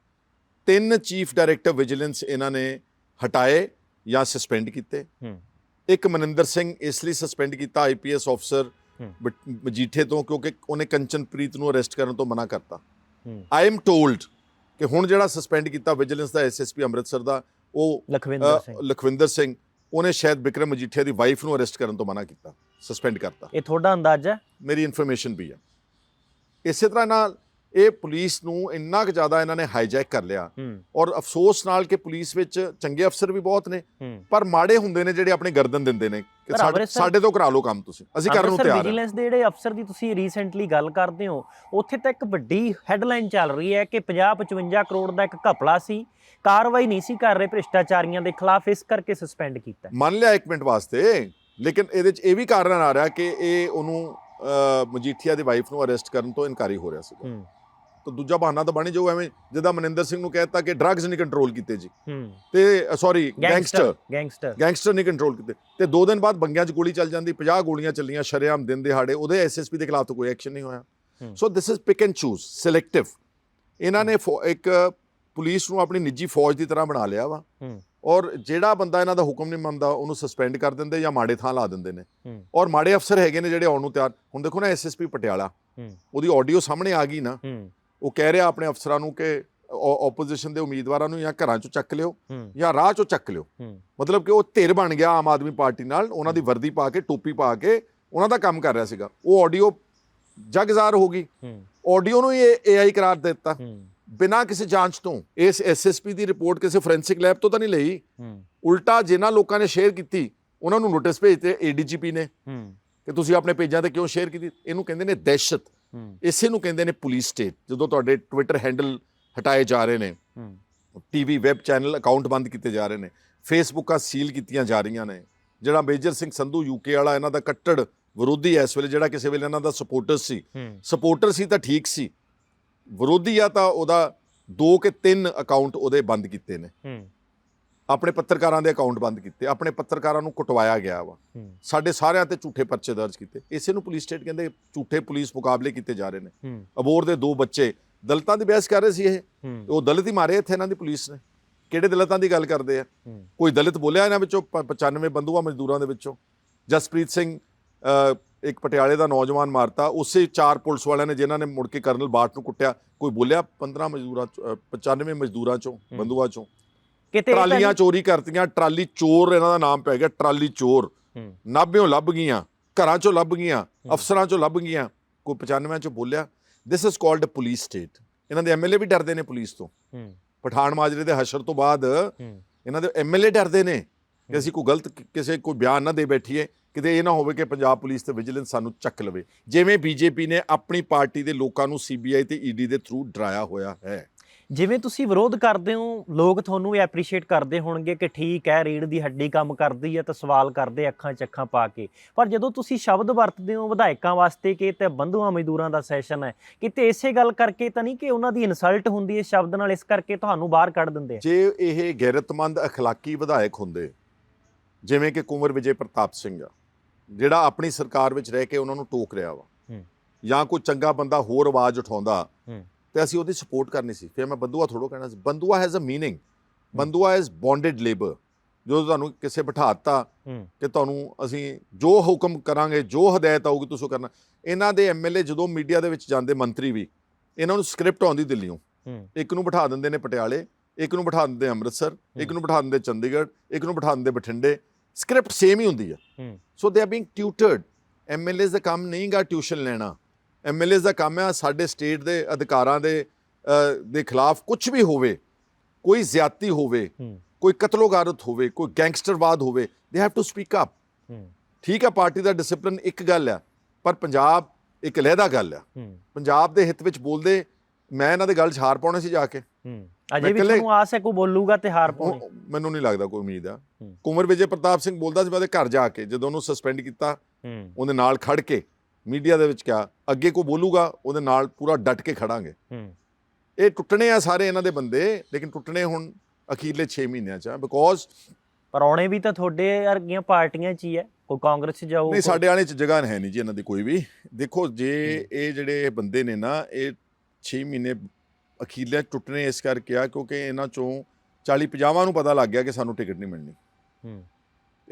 ਤਿੰਨ ਚੀਫ ਡਾਇਰੈਕਟਰ ਵਿਜੀਲੈਂਸ ਇਹਨਾਂ ਨੇ ਹਟਾਏ ਜਾਂ ਸਸਪੈਂਡ ਕੀਤੇ। ਇੱਕ ਮਨਿੰਦਰ ਸਿੰਘ ਇਸ ਲਈ ਸਸਪੈਂਡ ਕੀਤਾ ਆਈਪੀਐਸ ਅਫਸਰ। ਮਜੀਠੇ ਤੋਂ ਕਿਉਂਕਿ ਉਹਨੇ ਕੰਚਨਪ੍ਰੀਤ ਨੂੰ ਅਰੈਸਟ ਕਰਨ ਤੋਂ ਮਨਾ ਕਰਤਾ। ਆਈ ਐਮ ਟੋਲਡ ਕਿ ਹੁਣ ਜਿਹੜਾ ਸਸਪੈਂਡ ਕੀਤਾ ਵਿਜੀਲੈਂਸ ਦਾ ਐਸਐਸਪੀ ਅੰਮ੍ਰਿਤਸਰ ਦਾ ਉਹ ਲਖਵਿੰਦਰ ਸਿੰਘ। ਲਖਵਿੰਦਰ ਸਿੰਘ ਉਹਨੇ ਸ਼ਾਇਦ ਵਿਕਰਮ ਮਜੀਠੀਆ ਦੀ ਵਾਈਫ ਨੂੰ ਅਰੈਸਟ ਕਰਨ ਤੋਂ ਮਨਾ ਕੀਤਾ ਸਸਪੈਂਡ ਕਰਤਾ। ਇਹ ਤੁਹਾਡਾ ਅੰਦਾਜ਼ਾ ਹੈ? ਮੇਰੀ ਇਨਫੋਰਮੇਸ਼ਨ ਵੀ ਹੈ। ਇਸੇ ਤਰ੍ਹਾਂ ਨਾਲ ਇਹ ਪੁਲਿਸ ਨੂੰ ਇੰਨਾ ਕੁ ਜ਼ਿਆਦਾ ਇਹਨਾਂ ਨੇ ਹਾਈਜੈਕ ਕਰ ਲਿਆ। ਔਰ ਅਫਸੋਸ ਨਾਲ ਕਿ ਪੁਲਿਸ ਵਿੱਚ ਚੰਗੇ ਅਫਸਰ ਵੀ ਬਹੁਤ ਨੇ ਪਰ ਮਾੜੇ ਹੁੰਦੇ ਨੇ ਜਿਹੜੇ ਆਪਣੇ ਗਰਦਨ ਦਿੰਦੇ ਨੇ। ਕਿ ਸਾਡੇ ਤੋਂ ਕਰਾ ਲਓ ਕੰਮ ਤੁਸੀਂ। ਅਸੀਂ ਕਰਨ ਨੂੰ ਤਿਆਰ ਹਾਂ ਵਿਜੀਲੈਂਸ ਦੇ ਜਿਹੜੇ ਅਫਸਰ ਦੀ ਤੁਸੀਂ ਰੀਸੈਂਟਲੀ ਗੱਲ ਕਰਦੇ ਹੋ ਉੱਥੇ ਤਾਂ ਇੱਕ ਵੱਡੀ ਹੈਡਲਾਈਨ ਚੱਲ ਰਹੀ ਹੈ ਕਿ 50-55 ਕਰੋੜ ਦਾ ਇੱਕ ਘਪਲਾ ਸੀ। ਕਾਰਵਾਈ ਨਹੀਂ ਸੀ ਕਰ ਰਹੇ ਭ੍ਰਿਸ਼ਟਾਚਾਰੀਆਂ ਦੇ ਖਿਲਾਫ ਇਸ ਕਰਕੇ ਸਸਪੈਂਡ ਕੀਤਾ। ਮੰਨ ਲਿਆ ਇੱਕ ਮਿੰਟ ਵਾਸਤੇ ਲੇਕਿਨ ਇਹਦੇ 'ਚ ਇਹ ਵੀ ਕਾਰਨ ਆ ਰਿਹਾ ਕਿ ਇਹ ਉਹਨੂੰ ਮਜੀਠੀਆ ਦੀ ਵਾਈਫ ਨੂੰ ਅਰੈਸਟ ਕਰਨ ਤੋਂ ਇਨਕਾਰੀ ਹੋ ਰਿਹਾ ਸੀ ਤਾਂ ਦੂਜਾ ਬਹਾਨਾ ਤਾਂ ਬਣ ਜਾਊ ਐਵੇਂ ਜਿੱਦਾਂ ਮਨਿੰਦਰ ਸਿੰਘ ਨੂੰ ਕਹਿਤਾ ਕਿ ਡਰੱਗਸ ਨਹੀਂ ਕੰਟਰੋਲ ਕੀਤੇ ਜੀ। ਹੂੰ। ਤੇ ਸੌਰੀ ਗੈਂਗਸਟਰ ਗੈਂਗਸਟਰ ਗੈਂਗਸਟਰ ਨਹੀਂ ਕੰਟਰੋਲ ਕੀਤੇ। ਤੇ ਦੋ ਦਿਨ ਬਾਅਦ ਬੰਗਿਆਂ 'ਚ ਗੋਲੀ ਚੱਲ ਜਾਂਦੀ 50 ਗੋਲੀਆਂ ਚੱਲੀਆਂ ਸ਼ਰੇਆਮ ਦਿਨ ਦਿਹਾੜੇ ਉਹਦੇ ਐਸਐਸਪੀ ਦੇ ਖਿਲਾਫ ਤਾਂ ਕੋਈ ਐਕਸ਼ਨ ਨਹੀਂ ਹੋਇਆ। So this is pick and choose selective ਇਹਨਾਂ ਨੇ ਇੱਕ ਪੁਲਿਸ ਨੂੰ ਆਪਣੀ ਨਿੱਜੀ ਫੌਜ ਦੀ ਤਰ੍ਹਾਂ ਬਣਾ ਲਿਆ ਵਾ। ਔਰ ਜਿਹੜਾ ਬੰਦਾ ਇਹਨਾਂ ਦਾ ਹੁਕਮ ਨਹੀਂ ਮੰਨਦਾ ਉਹਨੂੰ ਸਸਪੈਂਡ ਕਰ ਦਿੰਦੇ ਜਾਂ ਮਾੜੇ ਥਾਂ ਲਾ ਦਿੰਦੇ ਨੇ। ਔਰ ਮਾੜੇ ਅਫਸਰ ਹੈਗੇ ਨੇ ਜਿਹੜੇ ਆਉਣ ਨੂੰ ਤਿਆਰ। ਹੁਣ ਦੇਖੋ ਨਾ ਐਸਐਸਪੀ ਪਟਿਆਲਾ। ਉਹਦੀ ਆਡੀਓ ਸਾਹਮਣੇ ਆ ਗਈ ਨਾ। ਉਹ ਕਹਿ ਰਿਹਾ ਆਪਣੇ ਅਫਸਰਾਂ ਨੂੰ ਕਿ ਆਪੋਜੀਸ਼ਨ ਦੇ ਉਮੀਦਵਾਰਾਂ ਨੂੰ ਜਾਂ ਘਰਾਂ ਚੋਂ ਚੱਕ ਲਿਓ ਜਾਂ ਰਾਹ ਚੋਂ ਚੱਕ ਲਿਓ। ਮਤਲਬ ਕਿ ਉਹ ਧਿਰ ਬਣ ਗਿਆ ਆਮ ਆਦਮੀ ਪਾਰਟੀ ਨਾਲ ਉਹਨਾਂ ਦੀ ਵਰਦੀ ਪਾ ਕੇ ਟੋਪੀ ਪਾ ਕੇ ਉਹਨਾਂ ਦਾ ਕੰਮ ਕਰ ਰਿਹਾ ਸੀਗਾ। ਉਹ ਆਡੀਓ ਜਗਜ਼ਾਰ ਹੋ ਗਈ। ਆਡੀਓ ਨੂੰ ਹੀ ਏਆਈ ਕਰਾਰ ਦਿੱਤਾ। ਬਿਨਾਂ ਕਿਸੇ ਜਾਂਚ ਤੋਂ। ਇਸ ਐਸਐਸਪੀ ਦੀ ਰਿਪੋਰਟ ਕਿਸੇ ਫੋਰੈਂਸਿਕ ਲੈਬ ਤੋਂ ਤਾਂ ਨਹੀਂ ਲਈ। ਉਲਟਾ ਜਿਨ੍ਹਾਂ ਲੋਕਾਂ ਨੇ ਸ਼ੇਅਰ ਕੀਤੀ ਉਹਨਾਂ ਨੂੰ ਨੋਟਿਸ ਭੇਜਤੇ ਏਡੀਜੀਪੀ ਨੇ। ਕਿ ਤੁਸੀਂ ਆਪਣੇ ਪੇਜਾਂ ਤੇ ਕਿਉਂ ਸ਼ੇਅਰ ਕੀਤੀ? ਇਹਨੂੰ ਕਹਿੰਦੇ ਨੇ ਦਹਿਸ਼ਤ। ਇਸੇ ਨੂੰ ਕਹਿੰਦੇ ਨੇ ਪੁਲਿਸ ਸਟੇਟ ਜਦੋਂ ਤੁਹਾਡੇ ਟਵਿੱਟਰ ਹੈਂਡਲ ਹਟਾਏ ਜਾ ਰਹੇ ਨੇ ਹੂੰ। ਟੀਵੀ ਵੈਬ ਚੈਨਲ ਅਕਾਊਂਟ ਬੰਦ ਕੀਤੇ ਜਾ ਰਹੇ ਨੇ ਫੇਸਬੁੱਕਾਂ ਸੀਲ ਕੀਤੀਆਂ ਜਾ ਰਹੀਆਂ ਨੇ। ਜਿਹੜਾ ਮੇਜਰ ਸਿੰਘ ਸੰਧੂ ਯੂਕੇ ਵਾਲਾ ਇਹਨਾਂ ਦਾ ਕੱਟੜ ਵਿਰੋਧੀ ਐ ਇਸ ਵੇਲੇ ਜਿਹੜਾ ਕਿਸੇ ਵੇਲੇ ਇਹਨਾਂ ਦਾ ਸਪੋਰਟਰ ਸੀ। ਸਪੋਰਟਰ ਸੀ ਤਾਂ ਠੀਕ ਸੀ। ਵਿਰੋਧੀ ਆ ਤਾਂ ਉਹਦਾ ਦੋ ਕਿ ਤਿੰਨ ਅਕਾਊਂਟ ਉਹਦੇ ਬੰਦ ਕੀਤੇ ਨੇ। ਆਪਣੇ ਪੱਤਰਕਾਰਾਂ ਦੇ ਅਕਾਊਂਟ ਬੰਦ ਕੀਤੇ ਆਪਣੇ ਪੱਤਰਕਾਰਾਂ ਨੂੰ ਕੁਟਵਾਇਆ ਗਿਆ ਵਾ। ਸਾਡੇ ਸਾਰਿਆਂ ਤੇ ਝੂਠੇ ਪਰਚੇ ਦਰਜ ਕੀਤੇ। ਇਸੇ ਨੂੰ ਪੁਲਿਸ ਸਟੇਟ ਕਹਿੰਦੇ ਝੂਠੇ ਪੁਲਿਸ ਮੁਕਾਬਲੇ ਕੀਤੇ ਜਾ ਰਹੇ ਨੇ। ਅਬੋਰ ਦੇ ਦੋ ਬੱਚੇ ਦਲਿਤਾਂ ਦੀ ਬਹਿਸ ਕਰ ਰਹੇ ਸੀ ਇਹ। ਉਹ ਦਲਿਤ ਹੀ ਮਾਰੇ ਇੱਥੇ ਇਹਨਾਂ ਦੀ ਪੁਲਿਸ ਨੇ। ਕਿਹੜੇ ਦਲਿਤਾਂ ਦੀ ਗੱਲ ਕਰਦੇ ਆ? ਕੋਈ ਦਲਿਤ ਬੋਲਿਆ ਇਹਨਾਂ ਵਿੱਚੋਂ? ਪ- 95 ਬੰਦੂਆ ਮਜ਼ਦੂਰਾਂ ਦੇ ਵਿੱਚੋਂ। ਜਸਪ੍ਰੀਤ ਸਿੰਘ ਇੱਕ ਪਟਿਆਲੇ ਦਾ ਨੌਜਵਾਨ ਮਾਰਤਾ। ਉਸੇ ਚਾਰ ਪੁਲਿਸ ਵਾਲਿਆਂ ਨੇ ਜਿਨ੍ਹਾਂ ਨੇ ਮੁੜ ਕੇ ਕਰਨਲ ਬਾਟ ਨੂੰ ਕੁੱਟਿਆ ਕੋਈ ਬੋਲਿਆ 15 ਮਜ਼ਦੂਰਾਂ ਚੋਂ, ਅ, 95 ਮਜ਼ਦੂਰਾਂ ਚੋਂ ਬੰਦੂਆ ਚੋਂ। ਕਿਤੇ ਟਰਾਲੀਆਂ ਚੋਰੀ ਕਰਤੀਆਂ ਟਰਾਲੀ ਚੋਰ ਇਹਨਾਂ ਦਾ ਨਾਮ ਪੈ ਗਿਆ ਟਰਾਲੀ ਚੋਰ। ਨਾਭਿਓਂ ਲੱਭ ਗਈਆਂ ਘਰਾਂ ਚੋਂ ਲੱਭ ਗਈਆਂ ਅਫਸਰਾਂ ਚੋਂ ਲੱਭ ਗਈਆਂ ਕੋਈ 95 ਚੋਂ ਬੋਲਿਆ। This is called a police state ਇਹਨਾਂ ਦੇ ਐਮਐਲਏ ਵੀ ਡਰਦੇ ਨੇ ਪੁਲਿਸ ਤੋਂ। ਪਠਾਨ ਮਾਜਰੇ ਦੇ ਹਸ਼ਰ ਤੋਂ ਬਾਅਦ ਇਹਨਾਂ ਦੇ ਐਮਐਲਏ ਡਰਦੇ ਨੇ ਕਿ ਅਸੀਂ ਕੋਈ ਗਲਤ ਕਿਸੇ ਕੋਈ ਬਿਆਨ ਨਾ ਦੇ ਬੈਠੀਏ ਕਿਤੇ ਇਹ ਨਾ ਹੋਵੇ ਕਿ ਪੰਜਾਬ ਪੁਲਿਸ ਤੇ ਵਿਜੀਲੈਂਸ ਸਾਨੂੰ ਚੱਕ ਲਵੇ। ਜਿਵੇਂ ਬੀਜੇਪੀ ਨੇ ਆਪਣੀ ਪਾਰਟੀ ਦੇ ਲੋਕਾਂ ਨੂੰ ਸੀਬੀਆਈ ਤੇ ਈਡੀ ਦੇ ਥਰੂ ਡਰਾਇਆ ਹੋਇਆ ਹੈ। ਜਿਵੇਂ ਤੁਸੀਂ ਵਿਰੋਧ ਕਰਦੇ ਹੋ ਲੋਕ ਤੁਹਾਨੂੰ ਵੀ ਐਪਰੀਸ਼ੀਏਟ ਕਰਦੇ ਹੋਣਗੇ ਕਿ ਠੀਕ ਹੈ ਰੀੜ ਦੀ ਹੱਡੀ ਕੰਮ ਕਰਦੀ ਹੈ ਤਾਂ ਸਵਾਲ ਕਰਦੇ ਅੱਖਾਂ 'ਚ ਅੱਖਾਂ ਪਾ ਕੇ ਪਰ ਜਦੋਂ ਤੁਸੀਂ ਸ਼ਬਦ ਵਰਤਦੇ ਹੋ ਵਿਧਾਇਕਾਂ ਵਾਸਤੇ ਕਿ ਇਹ ਤੇ ਬੰਧੂਆਂ ਮਜ਼ਦੂਰਾਂ ਦਾ ਸੈਸ਼ਨ ਹੈ ਕਿਤੇ ਇਸੇ ਗੱਲ ਕਰਕੇ ਤਾਂ ਨਹੀਂ ਕਿ ਉਹਨਾਂ ਦੀ ਇਨਸਲਟ ਹੁੰਦੀ ਹੈ ਸ਼ਬਦ ਨਾਲ ਇਸ ਕਰਕੇ ਤੁਹਾਨੂੰ ਬਾਹਰ ਕੱਢ ਦਿੰਦੇ ਆ ਜੇ ਇਹ ਗੈਰਤਮੰਦ ਅਖਲਾਕੀ ਵਿਧਾਇਕ ਹੁੰਦੇ ਜਿਵੇਂ ਕਿ ਕੁੰਵਰ ਵਿਜੇ ਪ੍ਰਤਾਪ ਸਿੰਘ ਆ ਜਿਹੜਾ ਆਪਣੀ ਸਰਕਾਰ ਵਿੱਚ ਰਹਿ ਕੇ ਉਹਨਾਂ ਨੂੰ ਟੋਕ ਰਿਹਾ ਵਾ। ਜਾਂ ਕੋਈ ਚੰਗਾ ਬੰਦਾ ਹੋਰ ਆਵਾਜ਼ ਉਠਾਉਂਦਾ। ਤੇ ਅਸੀਂ ਉਹਦੀ ਸਪੋਰਟ ਕਰਨੀ ਸੀ। ਫਿਰ ਮੈਂ ਬੰਦੂਆ ਥੋੜੋ ਕਹਿਣਾ ਸੀ। Bandua has a meaning bandua is bonded labour ਜਦੋਂ ਤੁਹਾਨੂੰ ਕਿਸੇ ਬਿਠਾਤਾ ਹੂੰ। ਕਿ ਤੁਹਾਨੂੰ ਅਸੀਂ ਜੋ ਹੁਕਮ ਕਰਾਂਗੇ ਜੋ ਹਦਾਇਤ ਆਊਗੀ ਤੁਸੀਂ ਕਰਨਾ। ਇਹਨਾਂ ਦੇ ਐਮਐਲਏ ਜਦੋਂ ਮੀਡੀਆ ਦੇ ਵਿੱਚ ਜਾਂਦੇ ਮੰਤਰੀ ਵੀ ਇਹਨਾਂ ਨੂੰ ਸਕ੍ਰਿਪਟ ਆਉਂਦੀ ਦਿੱਲੀੋਂ ਇੱਕ ਨੂੰ ਬਿਠਾ ਦਿੰਦੇ ਨੇ ਪਟਿਆਲੇ ਇੱਕ ਨੂੰ ਬਿਠਾ ਦਿੰਦੇ ਅੰਮ੍ਰਿਤਸਰ ਇੱਕ ਨੂੰ ਬਿਠਾ ਦਿੰਦੇ ਚੰਡੀਗੜ੍ਹ ਇੱਕ ਨੂੰ ਬਿਠਾ ਦਿੰਦੇ ਬਠਿੰਡੇ। ਸਕ੍ਰਿਪਟ ਸੇਮ ਹੀ ਹੁੰਦੀ ਹੈ। So they are being tutored MLAs ਦਾ ਕੰਮ ਨਹੀਂ ਗਾ ਟਿਊਸ਼ਨ ਲੈਣਾ। ਐਮਐਲਏਸ ਦਾ ਕੰਮ ਹੈ ਸਾਡੇ ਸਟੇਟ ਦੇ ਅਧਿਕਾਰਾਂ ਦੇ ਦੇ ਖਿਲਾਫ ਕੁਝ ਵੀ ਹੋਵੇ ਕੋਈ ਜ਼ਿਆਦਤੀ ਹੋਵੇ ਹੂੰ। ਕੋਈ ਕਤਲੋਗਾਰਤ ਹੋਵੇ ਕੋਈ ਗੈਂਗਸਟਰਵਾਦ ਹੋਵੇ they have to speak up ਹੂੰ। ਠੀਕ ਹੈ ਪਾਰਟੀ ਦਾ ਡਿਸਪਲਿਨ ਇੱਕ ਗੱਲ ਆ ਪਰ ਪੰਜਾਬ ਇੱਕ ਲਹਿਦਾ ਗੱਲ ਆ ਹੂੰ। ਪੰਜਾਬ ਦੇ ਹਿੱਤ ਵਿੱਚ ਬੋਲਦੇ ਮੈਂ ਇਹਨਾਂ ਦੇ ਗੱਲ 'ਚ ਹਾਰ ਪਾਉਣੇ ਸੀ ਜਾ ਕੇ। ਹੂੰ। ਅਜੇ ਵੀ ਤੁਹਾਨੂੰ ਆਸ ਹੈ ਕੋਈ ਬੋਲੂਗਾ ਤੇ ਹਾਰ ਪਾਉਣੀ। ਮੈਨੂੰ ਨਹੀਂ ਲੱਗਦਾ ਕੋਈ ਉਮੀਦ ਆ ਹੂੰ। ਕੁੰਵਰ ਵਿਜੇ ਪ੍ਰਤਾਪ ਸਿੰਘ ਬੋਲਦਾ ਸੀ ਮੈਂ ਉਹਦੇ ਘਰ ਜਾ ਕੇ ਜਦੋਂ ਉਹਨੂੰ ਸਸਪੈਂਡ ਕੀਤਾ ਹੂੰ। ਉਹਦੇ ਨਾਲ ਖੜ ਕੇ ਮੀਡੀਆ ਦੇ ਵਿੱਚ ਕਿਹਾ ਅੱਗੇ ਕੋਈ ਬੋਲੂਗਾ ਉਹਦੇ ਨਾਲ ਪੂਰਾ ਡਟ ਕੇ ਖੜਾਂਗੇ। ਹੂੰ। ਇਹ ਟੁੱਟਣੇ ਆ ਸਾਰੇ ਇਹਨਾਂ ਦੇ ਬੰਦੇ ਲੇਕਿਨ ਟੁੱਟਣੇ ਹੁਣ ਅਖੀਰਲੇ 6 ਮਹੀਨਿਆਂ 'ਚ ਬਿਕੋਜ਼ ਪਰ ਆਉਣੇ ਵੀ ਤਾਂ ਤੁਹਾਡੇ ਵਰਗੀਆਂ ਪਾਰਟੀਆਂ 'ਚ ਹੀ ਹੈ ਕੋਈ ਕਾਂਗਰਸ 'ਚ ਜਾਊ ਨਹੀਂ ਸਾਡੇ ਵਾਲੇ 'ਚ ਜਗ੍ਹਾ ਹੈ ਨਹੀਂ ਜੀ ਇਹਨਾਂ ਦੀ ਕੋਈ ਵੀ। ਦੇਖੋ ਜੇ ਇਹ ਜਿਹੜੇ ਬੰਦੇ ਨੇ ਨਾ ਇਹ 6 ਮਹੀਨੇ ਅਖੀਰਲੇ ਟੁੱਟਣੇ ਇਸ ਕਰਕੇ ਆ ਕਿਉਂਕਿ ਇਹਨਾਂ ਚੋਂ 40 50 ਨੂੰ ਪਤਾ ਲੱਗ ਗਿਆ ਕਿ ਸਾਨੂੰ ਟਿਕਟ ਨਹੀਂ ਮਿਲਣੀ। ਹੂੰ।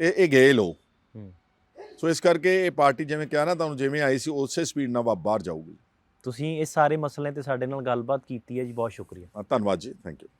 ਇਹ ਇਹ ਗਏ ਲੋਕ। ਸੋ ਇਸ ਕਰਕੇ ਇਹ ਪਾਰਟੀ ਜਿਵੇਂ ਕਿਹਾ ਨਾ ਤੁਹਾਨੂੰ ਜਿਵੇਂ ਆਈ ਸੀ ਉਸੇ ਸਪੀਡ ਨਾਲ ਵਾ- ਬਾਹਰ ਜਾਊਗੀ। ਤੁਸੀਂ ਇਸ ਸਾਰੇ ਮਸਲੇ ਤੇ ਸਾਡੇ ਨਾਲ ਗੱਲਬਾਤ ਕੀਤੀ ਹੈ ਜੀ ਬਹੁਤ ਸ਼ੁਕਰੀਆ। ਧੰਨਵਾਦ ਜੀ ਥੈਂਕ ਯੂ